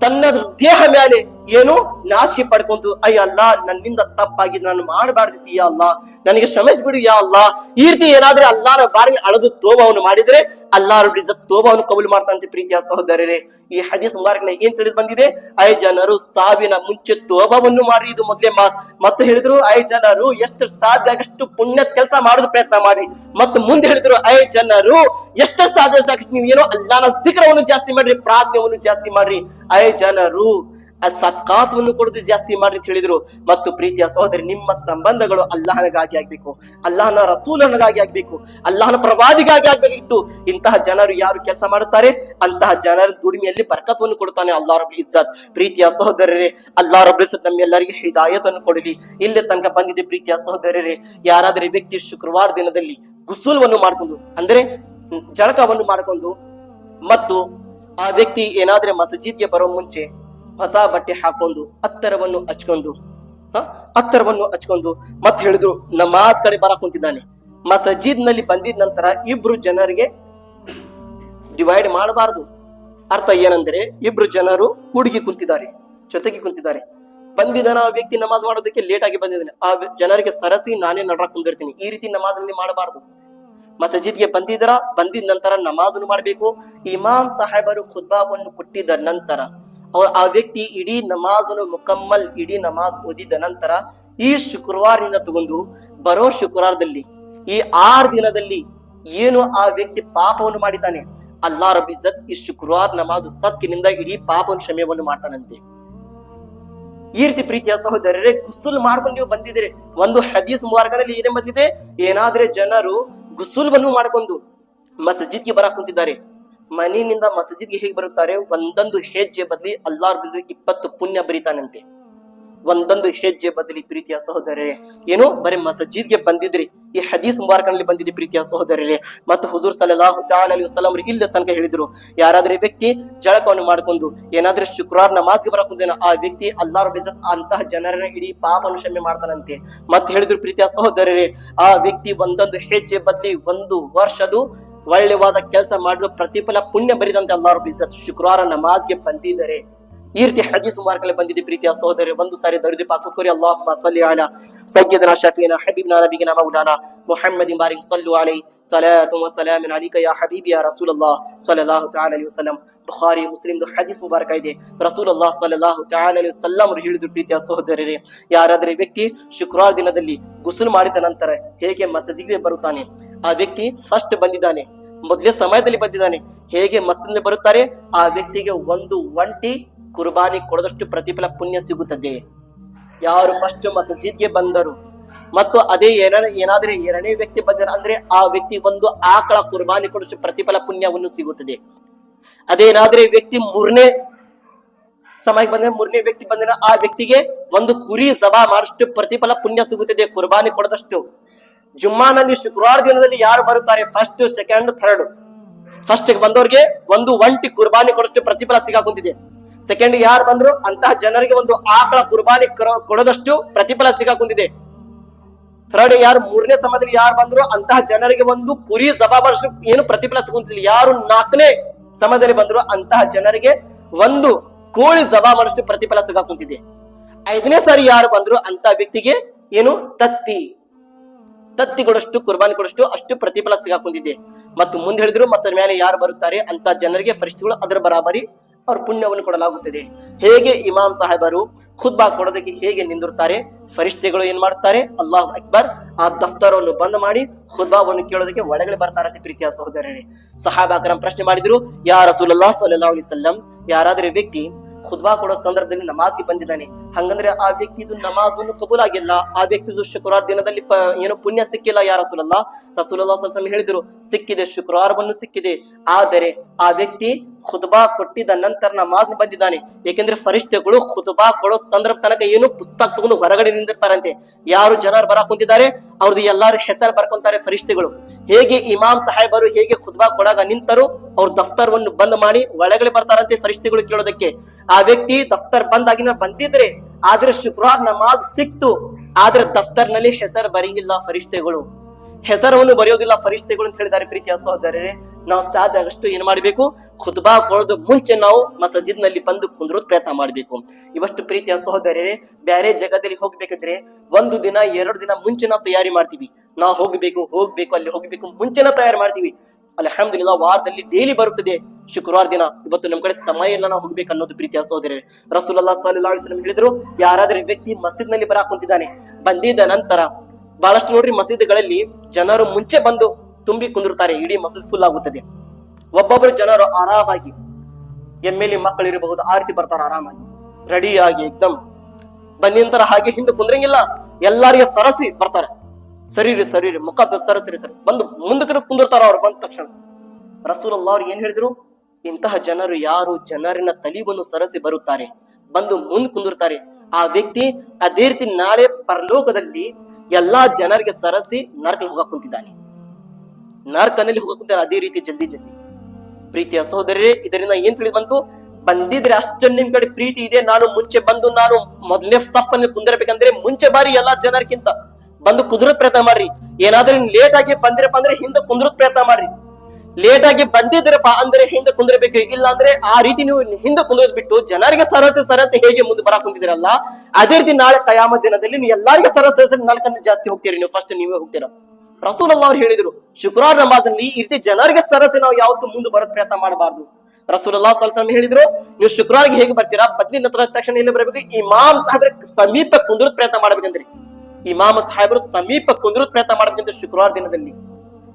ತನ್ನ ದೇಹ ಮೇಲೆ ಏನು? ನಾಚಿಕೆ ಪಡ್ಕೊಂತು ಅಯ್ಯ ಅಲ್ಲ, ನನ್ನಿಂದ ತಪ್ಪಾಗಿ ನಾನು ಮಾಡಬಾರ್ದಿತ್ತು ಯಾ ಅಲ್ಲ? ನನಗೆ ಶ್ರಮಿಸ್ಬಿಡು ಯಾ ಅಲ್ಲ? ಈ ರೀತಿ ಏನಾದ್ರೆ ಅಲ್ಲಾರ ಬಾರಿ ಅಳದು ತೋಬವನ್ನು ಮಾಡಿದ್ರೆ, ಅಲ್ಲಾರ ಇಜ್ಜತ್ ತೋಬವನ್ನು ಕಬುಲ್ ಮಾಡ್ತಾನಂತೆ ಪ್ರೀತಿಯ ಸಹೋದರರೇ. ಈ ಹದೀಸ್ ಮುಬಾರಕ್ನ ಏನ್ ತಿಳಿದು ಬಂದಿದೆ? ಐ ಜನರು ಸಾವಿನ ಮುಂಚೆ ತೋಬವನ್ನು ಮಾಡ್ರಿ, ಇದು ಮೊದ್ಲೇ ಮಾತ್. ಮತ್ತೆ ಹೇಳಿದ್ರು, ಐ ಜನರು, ಎಷ್ಟು ಸಾಧ್ಯ ಆಗಷ್ಟು ಪುಣ್ಯದ ಕೆಲಸ ಮಾಡೋದು ಪ್ರಯತ್ನ ಮಾಡ್ರಿ. ಮತ್ತೆ ಮುಂದೆ ಹೇಳಿದ್ರು, ಐ ಜನರು, ಎಷ್ಟು ಸಾಧ್ಯ ನೀವು ಏನೋ ಅಲ್ಲಾನ ಸಿಖರವನ್ನು ಜಾಸ್ತಿ ಮಾಡ್ರಿ ಪ್ರಾರ್ಥನೆಯನ್ನು ಜಾಸ್ತಿ ಮಾಡ್ರಿ. ಐ ಜನರು ಆ ಸತ್ಕಾತವನ್ನು ಕೊಡೋದು ಜಾಸ್ತಿ ಮಾಡ್ರಿ ಅಂತ ಹೇಳಿದ್ರು. ಮತ್ತು ಪ್ರೀತಿಯ ಸಹೋದರಿ, ನಿಮ್ಮ ಸಂಬಂಧಗಳು ಅಲ್ಲಾಹನಗಾಗಿ ಆಗ್ಬೇಕು. ಅಲ್ಲಾಹನ ರಸೂಲನಿಗಾಗಿ ಆಗ್ಬೇಕು. ಅಲ್ಲಾಹನ ಪ್ರವಾದಿಗಾಗಿ ಆಗ್ಬೇಕಿತ್ತು. ಇಂತಹ ಜನರು ಯಾರು ಕೆಲಸ ಮಾಡುತ್ತಾರೆ? ಅಂತಹ ಜನರ ದುಡಿಮೆಯಲ್ಲಿ ಬರ್ಕತ್ವನ್ನು ಕೊಡುತ್ತಾನೆ ಅಲ್ಲಾ ರಬ್ ಇಜ್ಜತ್. ಪ್ರೀತಿಯ ಸಹೋದರರೇ ಅಲ್ಲಾ ರಬ್ ಇಜ್ಜತ್ ನಮ್ಮೆಲ್ಲರಿಗೆ ಹಿದಾಯತನ್ನು ಕೊಡಲಿ. ಇಲ್ಲಿ ತನಕ ಬಂದಿದೆ ಪ್ರೀತಿಯ ಸಹೋದರರೇ. ಯಾರಾದ್ರೆ ವ್ಯಕ್ತಿ ಶುಕ್ರವಾರ ದಿನದಲ್ಲಿ ಗುಸುಲ್ವನ್ನು ಮಾಡ್ಕೊಂಡು, ಅಂದ್ರೆ ಜಳಕವನ್ನು ಮಾಡಿಕೊಂಡು, ಮತ್ತು ಆ ವ್ಯಕ್ತಿ ಏನಾದ್ರೆ ಮಸಜಿದ್ಗೆ ಬರೋ ಮುಂಚೆ ಹೊಸ ಬಟ್ಟೆ ಹಾಕೊಂಡು ಅತ್ತರವನ್ನು ಹಚ್ಕೊಂಡು, ಹ ಅತ್ತರವನ್ನು ಹಚ್ಕೊಂಡು ಮತ್ ಹೇಳಿದ್ರು, ನಮಾಜ್ ಕಡೆ ಬರಕ್ ಕುಂತಿದ್ದಾನೆ. ಮಸಜಿದ್ನಲ್ಲಿ ಬಂದಿದ ನಂತರ ಇಬ್ರು ಜನರಿಗೆ ಡಿವೈಡ್ ಮಾಡಬಾರದು. ಅರ್ಥ ಏನಂದ್ರೆ, ಇಬ್ರು ಜನರು ಕೂಡಿಗೆ ಕುಂತಿದ್ದಾರೆ, ಜೊತೆಗೆ ಕುಂತಿದ್ದಾರೆ. ಬಂದಿದ್ದಾನ ಆ ವ್ಯಕ್ತಿ ನಮಾಜ್ ಮಾಡೋದಕ್ಕೆ ಲೇಟ್ ಆಗಿ ಬಂದಿದ್ದಾನೆ. ಆ ಜನರಿಗೆ ಸರಸಿ ನಾನೇ ನಡ್ರ ಕುಂದಿರ್ತೀನಿ. ಈ ರೀತಿ ನಮಾಜ್ನಲ್ಲಿ ಮಾಡಬಾರದು. ಮಸಜಿದ್ಗೆ ಬಂದಿದ್ರ ಬಂದಿದ ನಂತರ ನಮಾಜನ್ನು ಮಾಡಬೇಕು. ಇಮಾಮ್ ಸಾಹೇಬರು ಖುದ್ಬಾವನ್ನು ಕೊಟ್ಟಿದ ನಂತರ ಅವ್ರ ಆ ವ್ಯಕ್ತಿ ಇಡೀ ನಮಾಜನ್ನು ಮುಕಮ್ಮಲ್ ಇಡೀ ನಮಾಜ್ ಓದಿದ ನಂತರ ಈ ಶುಕ್ರವಾರದಿಂದ ತಗೊಂಡು ಬರೋ ಶುಕ್ರವಾರದಲ್ಲಿ, ಈ ಆರು ದಿನದಲ್ಲಿ ಏನು ಆ ವ್ಯಕ್ತಿ ಪಾಪವನ್ನು ಮಾಡಿದ್ದಾನೆ? ಅಲ್ಲಾ ರಬ್ಬಿ ಸತ್ ಈ ಶುಕ್ರವಾರ ನಮಾಜು ಸತ್ಕಿನಿಂದ ಇಡೀ ಪಾಪನ ಕ್ಷಮೆಯನ್ನು ಮಾಡ್ತಾನಂತೆ. ಈ ರೀತಿ ಪ್ರೀತಿಯ ಸಹೋದರರೇ, ಗುಸುಲ್ ಮಾಡ್ಕೊಂಡು ನೀವು ಬಂದಿದ್ದೀರಿ. ಒಂದು ಹದೀಸ್ ಮುಬಾರಕನಲ್ಲಿ ಏನೇ ಬಂದಿದೆ? ಏನಾದ್ರೆ ಜನರು ಗುಸುಲ್ವನ್ನು ಮಾಡ್ಕೊಂಡು ಮಸಜಿದ್ಗೆ ಬರಕ್ ಮನೆಯಿಂದ ಮಸಜಿದ್ಗೆ ಹೇಗೆ ಬರುತ್ತಾರೆ? ಒಂದೊಂದು ಹೆಜ್ಜೆ ಬದಲಿ ಅಲ್ಲಾರ್ ಇಪ್ಪತ್ತು ಪುಣ್ಯ ಬರೀತಾನಂತೆ. ಒಂದೊಂದು ಹೆಜ್ಜೆ ಬದಲಿ ಪ್ರೀತಿಯ ಸಹೋದರರೇ. ಏನು? ಬರೀ ಮಸಜಿದ್ಗೆ ಬಂದಿದ್ರಿ. ಈ ಹದೀಸ್ ಮುಬಾರಕನಲ್ಲಿ ಬಂದಿದೆ ಪ್ರೀತಿಯ ಸಹೋದರರೇ. ಮತ್ತು ಹುಜೂರ್ ಸಲಹ ಅಲಿ ವಸಲ್ಲಂ ಇಲ್ಲ ತನಕ ಹೇಳಿದ್ರು. ಯಾರಾದ್ರೆ ವ್ಯಕ್ತಿ ಜಳಕವನ್ನು ಮಾಡ್ಕೊಂಡು ಏನಾದ್ರೂ ಶುಕ್ರವಾರ ನಮಾಜ್ಗೆ ಬರಕೊಂಡೇನೋ ಆ ವ್ಯಕ್ತಿ ಅಲ್ಲಾರ್ ಅಂತಹ ಜನರನ್ನ ಇಡೀ ಪಾಪ ಕ್ಷಮೆ ಮಾಡ್ತಾನಂತೆ. ಮತ್ತೆ ಹೇಳಿದ್ರು ಪ್ರೀತಿಯ ಸಹೋದರರೇ, ಆ ವ್ಯಕ್ತಿ ಒಂದೊಂದು ಹೆಜ್ಜೆ ಬದಲಿ ಒಂದು ವರ್ಷದು ಒಳ್ಳೆವಾದ ಕೆಲಸ ಮಾಡಲು ಪ್ರತಿಫಲ ಪುಣ್ಯ ಬರಿದಂತೆ ಎಲ್ಲರೂ ಪ್ಲೀಸ್ ಶುಕ್ರವಾರ ನಮಾಜ್ಗೆ ಬಂದಿದ್ದಾರೆ. ಈ ರೀತಿ ಹದೀಸ್ ಮುಬಾರಕಲ್ಲಿ ಬಂದಿದೆ ಪ್ರೀತಿಯ ಸಹೋದರಿ ಒಂದು ಸಾರಿ ದರುದಿ ಪಾಕುರಿ ಅಲ್ಲಾಹ್ ಸಲ್ಲಿ ಅಲ ಸಯ್ಯದನ ಶಫೀನ ಹಬೀಬ್ನ ನಬಿಗಿನ ಮೌಲಾನ ಮೊಹಮ್ಮದ್ ಇಂಬಾರಿ ಸಲ್ಲು ಅಲೈ ಸಲಾತು ವ ಸಲಾಮಿನ್ ಅಲಿಕ ಯಾ ಹಬೀಬಿ ಯಾ ರಸೂಲಲ್ಲಾಹ್ ಸಲ್ಲಲ್ಲಾಹು ತಆಲಾ ಅಲೈಹಿ ವಸಲ್ಲಂ. ಬುಖಾರಿ ಮುಸ್ಲಿಮ್ದು ಹದೀಸ್ ಮುಬಾರಕ ಇದೆ. ರಸೂಲಲ್ಲಾಹ್ ಸಲ್ಲಲ್ಲಾಹು ತಆಲಾ ಅಲೈಹಿ ವಸಲ್ಲಂ ಅವರು ಹೇಳಿದ್ರು ಪ್ರೀತಿಯ ಸಹೋದರರೇ. ಯಾರಾದರೆ ವ್ಯಕ್ತಿ ಶುಕ್ರವಾರ ದಿನದಲ್ಲಿ ಗುಸುಲ್ ಮಾಡಿದ ನಂತರ ಹೇಗೆ ಮಸಜಿಗೆ ಬರುತ್ತಾನೆ? ಆ ವ್ಯಕ್ತಿ ಫಸ್ಟ್ ಬಂದಿದ್ದಾನೆ. ಮೊದಲೇ ಸಮಯದಲ್ಲಿ ಬಂದಿದ್ದಾನೆ. ಹೇಗೆ ಮಸ್ತಿಂದ ಬರುತ್ತಾರೆ? ಆ ವ್ಯಕ್ತಿಗೆ ಒಂದು ಒಂಟಿ ಕುರ್ಬಾನಿ ಕೊಡದಷ್ಟು ಪ್ರತಿಫಲ ಪುಣ್ಯ ಸಿಗುತ್ತದೆ. ಯಾರು ಫಸ್ಟ್ ಮಸಜಿದ್ಗೆ ಬಂದರು? ಮತ್ತು ಅದೇ ಏನ ಏನಾದ್ರೆ ಎರಡನೇ ವ್ಯಕ್ತಿ ಬಂದ ಅಂದ್ರೆ ಆ ವ್ಯಕ್ತಿ ಒಂದು ಆಕಳ ಕುರ್ಬಾನಿ ಕೊಡಷ್ಟು ಪ್ರತಿಫಲ ಪುಣ್ಯವನ್ನು ಸಿಗುತ್ತದೆ. ಅದೇನಾದ್ರೆ ವ್ಯಕ್ತಿ ಮೂರನೇ ಸಮಯಕ್ಕೆ ಬಂದ ಮೂರನೇ ವ್ಯಕ್ತಿ ಬಂದ ಆ ವ್ಯಕ್ತಿಗೆ ಒಂದು ಕುರಿ ಸಭಾ ಮಾಡಷ್ಟು ಪ್ರತಿಫಲ ಪುಣ್ಯ ಸಿಗುತ್ತದೆ, ಕುರ್ಬಾನಿ ಕೊಡದಷ್ಟು. ಜುಮ್ಮಾನಲ್ಲಿ ಶುಕ್ರವಾರ ದಿನದಲ್ಲಿ ಯಾರು ಬರುತ್ತಾರೆ? ಫಸ್ಟ್ ಸೆಕೆಂಡ್ ಥರ್ಡ್ ಫಸ್ಟ್ ಬಂದವರಿಗೆ ಒಂದು ಒಂಟಿ ಕುರ್ಬಾನಿ ಕೊಡಷ್ಟು ಪ್ರತಿಫಲ ಸಿಗಾಕುಂತಿದೆ. ಸೆಕೆಂಡ್ ಯಾರು ಬಂದ್ರು? ಅಂತಹ ಜನರಿಗೆ ಒಂದು ಆಕಳ ಕುರ್ಬಾನಿ ಕೊಡೋದಷ್ಟು ಪ್ರತಿಫಲ ಸಿಗಾಕುಂತಿದೆ. ಥರ್ಡ್ ಯಾರು? ಮೂರನೇ ಸಮಯದಲ್ಲಿ ಯಾರು ಬಂದ್ರು? ಅಂತಹ ಜನರಿಗೆ ಒಂದು ಕುರಿ ಜವಾಬ್ದಾರಿ ಏನು ಪ್ರತಿಫಲ ಸಿಗುತ್ತಿಲ್ಲ ಯಾರು ನಾಲ್ಕನೇ ಸಮಯದಲ್ಲಿ ಬಂದ್ರು? ಅಂತಹ ಜನರಿಗೆ ಒಂದು ಕೋಳಿ ಮಾಡಷ್ಟು ಪ್ರತಿಫಲ ಸಿಗಾಕುಂತಿದೆ. ಐದನೇ ಸಾರಿ ಯಾರು ಬಂದ್ರು? ಅಂತ ವ್ಯಕ್ತಿಗೆ ಏನು? ತತ್ತಿ. ತತ್ತಿ ಕೊಡಷ್ಟು, ಕುರ್ಬಾನಿ ಕೊಡಷ್ಟು ಅಷ್ಟು ಪ್ರತಿಫಲ ಸಿಗಾಕೊಂಡಿದೆ. ಮತ್ತು ಮುಂದೆ ಹೇಳಿದ್ರು, ಮತ್ತ ಮೇಲೆ ಯಾರು ಬರುತ್ತಾರೆ ಅಂತ ಜನರಿಗೆ ಫರಿಷ್ಠಗಳು ಅದರ ಬರಾಬರಿ ಅವ್ರ ಪುಣ್ಯವನ್ನು ಕೊಡಲಾಗುತ್ತದೆ. ಹೇಗೆ ಇಮಾಮ್ ಸಾಹೇಬರು ಖುದ್ಬಾ ಕೊಡೋದಕ್ಕೆ ಹೇಗೆ ನಿಂದಿರುತ್ತಾರೆ ಫರಿಷ್ಠೆಗಳು ಏನ್ ಮಾಡ್ತಾರೆ? ಅಲ್ಲಾಹ್ ಅಕ್ಬರ್ ಆ ದಫ್ತರವನ್ನು ಬಂದ್ ಮಾಡಿ ಖುದ್ಬಾವನ್ನು ಕೇಳೋದಕ್ಕೆ ಒಳಗಡೆ ಬರ್ತಾರಂತೆ ಪ್ರೀತಿಯ ಸಹೋದರರೇ. ಸಹಾಬಾಕರಂ ಪ್ರಶ್ನೆ ಮಾಡಿದ್ರು ಯಾರ ಸುಲಲ್ಲಾ ಸಲ್ಲಾ ಅಲೈಹಿ ವಸಲ್ಲಂ, ಯಾರಾದ್ರೆ ವ್ಯಕ್ತಿ ಖುದ್ಬಾ ಕೊಡೋ ಸಂದರ್ಭದಲ್ಲಿ ನಮಾಜ್ಗೆ ಬಂದಿದ್ದಾನೆ ಹಂಗಂದ್ರೆ ಆ ವ್ಯಕ್ತಿದು ನಮಾಜ್ವನ್ನು ಕಬೂಲ್ ಆಗಿಲ್ಲ ಆ ವ್ಯಕ್ತಿದು ಶುಕ್ರವಾರ ದಿನದಲ್ಲಿ ಏನು ಪುಣ್ಯ ಸಿಕ್ಕಿಲ್ಲ ಯಾ ರಸೂಲಲ್ಲ? ರಸೂಲಲ್ಲಾ ಹೇಳಿದ್ರು, ಸಿಕ್ಕಿದೆ, ಶುಕ್ರವಾರವನ್ನು ಸಿಕ್ಕಿದೆ. ಆದರೆ ಆ ವ್ಯಕ್ತಿ ಖುದ್ಬಾ ಕೊಟ್ಟಿದ ನಂತರ ನಮಾಜ್ ಬಂದಿದ್ದಾನೆ. ಏಕೆಂದ್ರೆ ಫರಿಷ್ಠೆಗಳು ಖುದ್ಬಾ ಕೊಡೋ ಸಂದರ್ಭ ತನಕ ಏನು ಪುಸ್ತಕ ತಗೊಂಡು ಹೊರಗಡೆ ನಿಂದಿರ್ತಾರಂತೆ ಯಾರು ಜನರು ಬರ ಕುಂತಿದ್ದಾರೆ? ಅವ್ರದ್ದು ಎಲ್ಲಾರು ಹೆಸರು ಬರ್ಕೊಂತಾರೆ ಫರಿಷ್ಠೆಗಳು ಹೇಗೆ ಇಮಾಮ್ ಸಾಹೇಬರು ಹೇಗೆ ಖುದ್ಬಾ ಕೊಡಾಗ ನಿಂತರು? ಅವ್ರ ದಫ್ತರ್ವನ್ನು ಬಂದ್ ಮಾಡಿ ಒಳಗಡೆ ಬರ್ತಾರಂತೆ ಫರಿಷ್ಠೆಗಳು ಕೇಳೋದಕ್ಕೆ. ಆ ವ್ಯಕ್ತಿ ದಫ್ತರ್ ಬಂದಾಗಿನ ಬಂದಿದ್ರೆ ಆದ್ರೆ ಶುಕ್ರವಾರ ನಮಾಜ್ ಸಿಕ್ತು, ಆದ್ರೆ ದಫ್ತರ್ನಲ್ಲಿ ಹೆಸರು ಬರೆಯಿಲ್ಲ ಫರಿಷ್ಠೆಗಳು ಹೆಸರವನ್ನು ಬರೆಯೋದಿಲ್ಲ ಫರಿಷ್ಠೆಗಳು ಅಂತ ಹೇಳಿದ್ದಾರೆ ಪ್ರೀತಿಯ ಸಹೋದರರೇ. ನಾವು ಸಾಧ್ಯ ಆಗಷ್ಟು ಏನ್ ಮಾಡ್ಬೇಕು? ಖುದ್ಬಾ ಕೊಡೋದು ಮುಂಚೆ ನಾವು ಮಸಜಿದ್ನಲ್ಲಿ ಬಂದು ಕುಂದ್ರೋದ್ ಪ್ರಯತ್ನ ಮಾಡ್ಬೇಕು. ಇವಷ್ಟು ಪ್ರೀತಿಯ ಸಹೋದರರೇ ಬೇರೆ ಜಗದಲ್ಲಿ ಹೋಗ್ಬೇಕಿದ್ರೆ ಒಂದು ದಿನ, ಎರಡು ದಿನ ಮುಂಚೆ ನಾವು ತಯಾರಿ ಮಾಡ್ತೀವಿ. ನಾವು ಹೋಗ್ಬೇಕು ಹೋಗ್ಬೇಕು, ಅಲ್ಲಿ ಹೋಗ್ಬೇಕು, ಮುಂಚೆನ ತಯಾರಿ ಮಾಡ್ತೀವಿ. ಅಲ್ಹಮ್ದುಲಿಲ್ಲಾ, ವಾರದಲ್ಲಿ ಡೈಲಿ ಬರುತ್ತದೆ. ಶುಕ್ರವಾರ ದಿನ, ಇವತ್ತು ನಮ್ ಕಡೆ ಸಮಯ ಇಲ್ಲ ನಾವು ಹೋಗ್ಬೇಕು ಅನ್ನೋದು ಪ್ರೀತಿಯ ಸೋದರಿ. ರಸೂಲಲ್ಲಾ ಸಲಹಾ ಹೇಳಿದ್ರು, ಯಾರಾದ್ರೂ ವ್ಯಕ್ತಿ ಮಸೀದ್ನಲ್ಲಿ ಬರಾಕ್ ಕುಂತಿದ್ದಾನೆ ಬಂದಿದ್ದ ನಂತರ ಬಹಳಷ್ಟು ನೋಡ್ರಿ ಮಸೀದಿಗಳಲ್ಲಿ ಜನರು ಮುಂಚೆ ಬಂದು ತುಂಬಿ ಕುಂದಿರ್ತಾರೆ, ಇಡೀ ಮಸೀದ್ ಫುಲ್ ಆಗುತ್ತದೆ. ಒಬ್ಬೊಬ್ಬರು ಜನರು ಆರಾಮಾಗಿ, ಎಮ್ಮೆಲಿ ಮಕ್ಕಳು ಇರಬಹುದು ಆ ರೀತಿ ಬರ್ತಾರೆ ಆರಾಮಾಗಿ. ರೆಡಿ ಆಗಿ ಎಕ್ದಮ್ ನಂತರ ಹಾಗೆ ಹಿಂದೆ ಕುಂದ್ರಂಗಿಲ್ಲ, ಎಲ್ಲಾರಿಗೆ ಸರಸಿ ಬರ್ತಾರೆ. ಸರಿ ರೀ ಸರಿ ರೀ ಮುಖ ಸರಿ. ಬಂದು ಮುಂದಕ್ಕೆ ಕುಂದಿರ್ತಾರ ಅವ್ರು ಬಂದ ತಕ್ಷಣ. ರಸೂಲಲ್ಲಾ ಅವ್ರು ಏನ್ ಹೇಳಿದ್ರು? ಇಂತಹ ಜನರು ಯಾರು ಜನರಿನ ತಲಿವನ್ನು ಸರಸಿ ಬರುತ್ತಾರೆ? ಬಂದು ಮುಂದ್ ಕುಂದಿರ್ತಾರೆ. ಆ ವ್ಯಕ್ತಿ ಅದೇ ರೀತಿ ನಾಳೆ ಪರಲೋಕದಲ್ಲಿ ಎಲ್ಲಾ ಜನರಿಗೆ ಸರಸಿ ನರ್ಕ ಹೋಗಕ್ ಕುಂತಿದ್ದಾನೆ. ನರ್ಕನಲ್ಲಿ ಹೋಗಕ್ ಕುಂತಾರೆ ಅದೇ ರೀತಿ ಜಲ್ದಿ ಜಲ್ದಿ. ಪ್ರೀತಿಯ ಸಹೋದರರೇ, ಇದರಿಂದ ಏನ್ ತಿಳಿದು ಬಂತು? ಬಂದಿದ್ರೆ ಅಷ್ಟೊಂದು ನಿಮ್ ಕಡೆ ಪ್ರೀತಿ ಇದೆ, ನಾನು ಮುಂಚೆ ಬಂದು ನಾನು ಮೊದಲನೇ ಸಪ್ಪನ್ನ ಕುಂದಿರಬೇಕಂದ್ರೆ ಮುಂಚೆ ಬಾರಿ ಎಲ್ಲಾ ಜನರಿಗಿಂತ ಬಂದು ಕುದುರದ್ ಪ್ರಯತ್ನ ಮಾಡ್ರಿ. ಏನಾದ್ರೂ ಲೇಟ್ ಆಗಿ ಬಂದಿರಪ್ಪ ಅಂದ್ರೆ ಹಿಂದೆ ಕುಂದ್ರತ್ ಪ್ರಯತ್ನ ಮಾಡ್ರಿ. ಲೇಟ್ ಆಗಿ ಬಂದಿದ್ರಪ್ಪ ಅಂದ್ರೆ ಹಿಂದೆ ಕುಂದಿರ್ಬೇಕು. ಇಲ್ಲ ಅಂದ್ರೆ ಆ ರೀತಿ ನೀವು ಹಿಂದೆ ಕುಂದ್ರದ್ ಬಿಟ್ಟು ಜನರಿಗೆ ಸರಸೆ ಸರಸೆ ಹೇಗೆ ಮುಂದೆ ಬರ ಕುಂತಿದಿರಲ್ಲ ಅದೇ ರೀತಿ ನಾಳೆ ಕಯಾಮ ದಿನದಲ್ಲಿ ನೀವು ಎಲ್ಲರಿಗೂ ಸರಸೆ ನಾಲ್ಕನ್ನ ಜಾಸ್ತಿ ಹೋಗ್ತೀರಿ, ನೀವು ಫಸ್ಟ್ ನೀವೇ ಹೋಗ್ತೀರಾ. ರಸೂಲ್ ಅವ್ರು ಹೇಳಿದ್ರು, ಶುಕ್ರವಾರ ನಮಾಜಲ್ಲಿ ಈ ರೀತಿ ಜನರಿಗೆ ಸರಸೆ ನಾವು ಯಾವತ್ತೂ ಮುಂದೆ ಬರೋದ್ ಪ್ರಯತ್ನ ಮಾಡಬಾರ್ದು. ರಸೂಲಲ್ಲಾ ಸಲ್ಸಮ್ ಹೇಳಿದ್ರು, ನೀವು ಶುಕ್ರವಾರಕ್ಕೆ ಹೇಗೆ ಬರ್ತೀರಾ? ಬದ್ಲಿ ನಂತರ ತಕ್ಷಣ ಎಲ್ಲಿ ಬರಬೇಕು. ಇಮಾಮ್ ಸಾಹೇಬ್ರ ಸಮೀಪ ಕುಂದ್ರದ್ ಪ್ರಯತ್ನ ಮಾಡ್ಬೇಕಂದ್ರಿ. ಇಮಾಮ ಸಾಹೇಬರು ಸಮೀಪ ಕುಂದ್ರದ್ ಪ್ರಯತ್ನ ಮಾಡ್ಬೇಕಂದ್ರೆ ಶುಕ್ರವಾರ ದಿನದಲ್ಲಿ.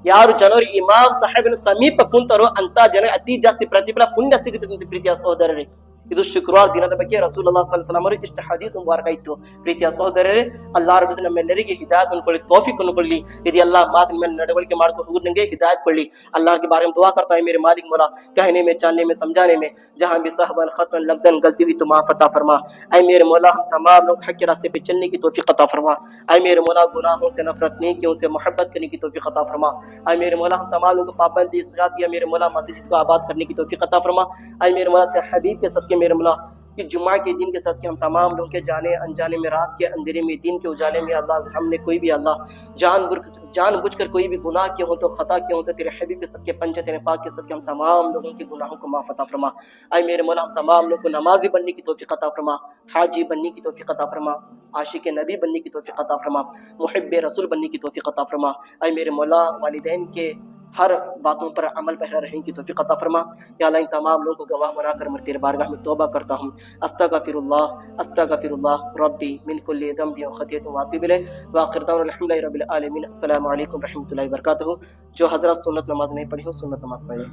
ಯಾರು ಜನರು ಇಮಾಮ್ ಸಾಹೇಬಿನ ಸಮೀಪ ಕುಂತಾರೋ ಅಂತ ಜನ ಅತಿ ಜಾಸ್ತಿ ಪ್ರತಿಫಲ ಪುಣ್ಯ ಸಿಗುತ್ತದೆ ಪ್ರೀತಿಯ ಸಹೋದರರೇ. ಇದು ಶುಕ್ರವಾರ ದಿನದ ಬಗ್ಗೆ ರಸೂಲ್ ಅಲ್ಲಾ ಸಲ್ಲಾಮ್ ಅವರು ಇಷ್ಟು ಹದೀಸ್ ಮುಬಾರಕ ಇತ್ತು ಪ್ರೀತಿಯ ಸಹೋದರರೇ ಅಲ್ಲಾ ರಬ್ಬಿಸ್ ನಮ್ಮೆಲ್ಲರಿಗೆ ಹಿದಾಯತ್ ಅನ್ಕೊಳ್ಳಿ ತೋಫಿಕ್ ಅನ್ಕೊಳ್ಳಿ ಇದು ಎಲ್ಲ ಮಾತಿನ ಮೇಲೆ ನಡವಳಿಕೆ ಮಾಡ್ಕೊಂಡು ಹೋಗಿ ನಂಗೆ ಹಿದಾಯತ್ ಕೊಳ್ಳಿ اللہ کے بارے میں دعا کرتا ہے میرے مالک مولا کہنے میں چالنے میں سمجھانے میں جہاں بھی صحبن خطن لفظن غلطی ہوئی تو معاف عطا فرما اے میرے مولا ہم تمام لوگ حق کے راستے پہ چلنے کی توفیق عطا فرما اے میرے مولا گناہوں سے نفرت نیکیوں سے محبت کرنے کی توفیق عطا فرما اے میرے مولا ہم تمام لوگ پابندی اسرات یا میرے مولا مسجد کو آباد کرنے کی توفیق عطا فرما اے میرے مولا حبیب کے صدقے میرے ملا کہ جمعہ کے دن کے ساتھ کہ ہم تمام لوگ کے جانے، انجانے میں، رات کے اندھیرے میں دن کے اجالے میں اللہ ہم نے کوئی بھی اللہ، جان بر، جان بجھ کر کوئی بھی گناہ کیا ہوں تو خطا کیا ہوں تو تیرے حبیب کے صدقے پنچے تیرے پاک کے صدقے ہم تمام لوگوں کے گناہوں کو معاف عطا فرما۔ اے میرے مولا، ہم تمام لوگ کو نمازی بننے کی توفیق عطا فرما، حاجی بننے کی توفیق عطا فرما، عاشق نبی بننے کی توفیق عطا فرما، محب رسول بننے کی توفیق عطا فرما۔ اے میرے مولا، والدین کے ہر باتوں پر عمل پہرا رہنے کی توفیق عطا فرما۔ یا اللہ، ان تمام لوگوں کو گواہ بنا کر میں تیرے بارگاہ میں توبہ کرتا ہوں۔ استغفر اللہ استغفر اللہ ربی من کل ذنب و خطیت و واقع ملے واخر دعوانا الحمد لله رب العالمین۔ السلام علیکم ورحمۃ اللہ وبرکاتہ۔ جو حضرات سنت نماز نہیں پڑھی ہو، سنت نماز پڑھیں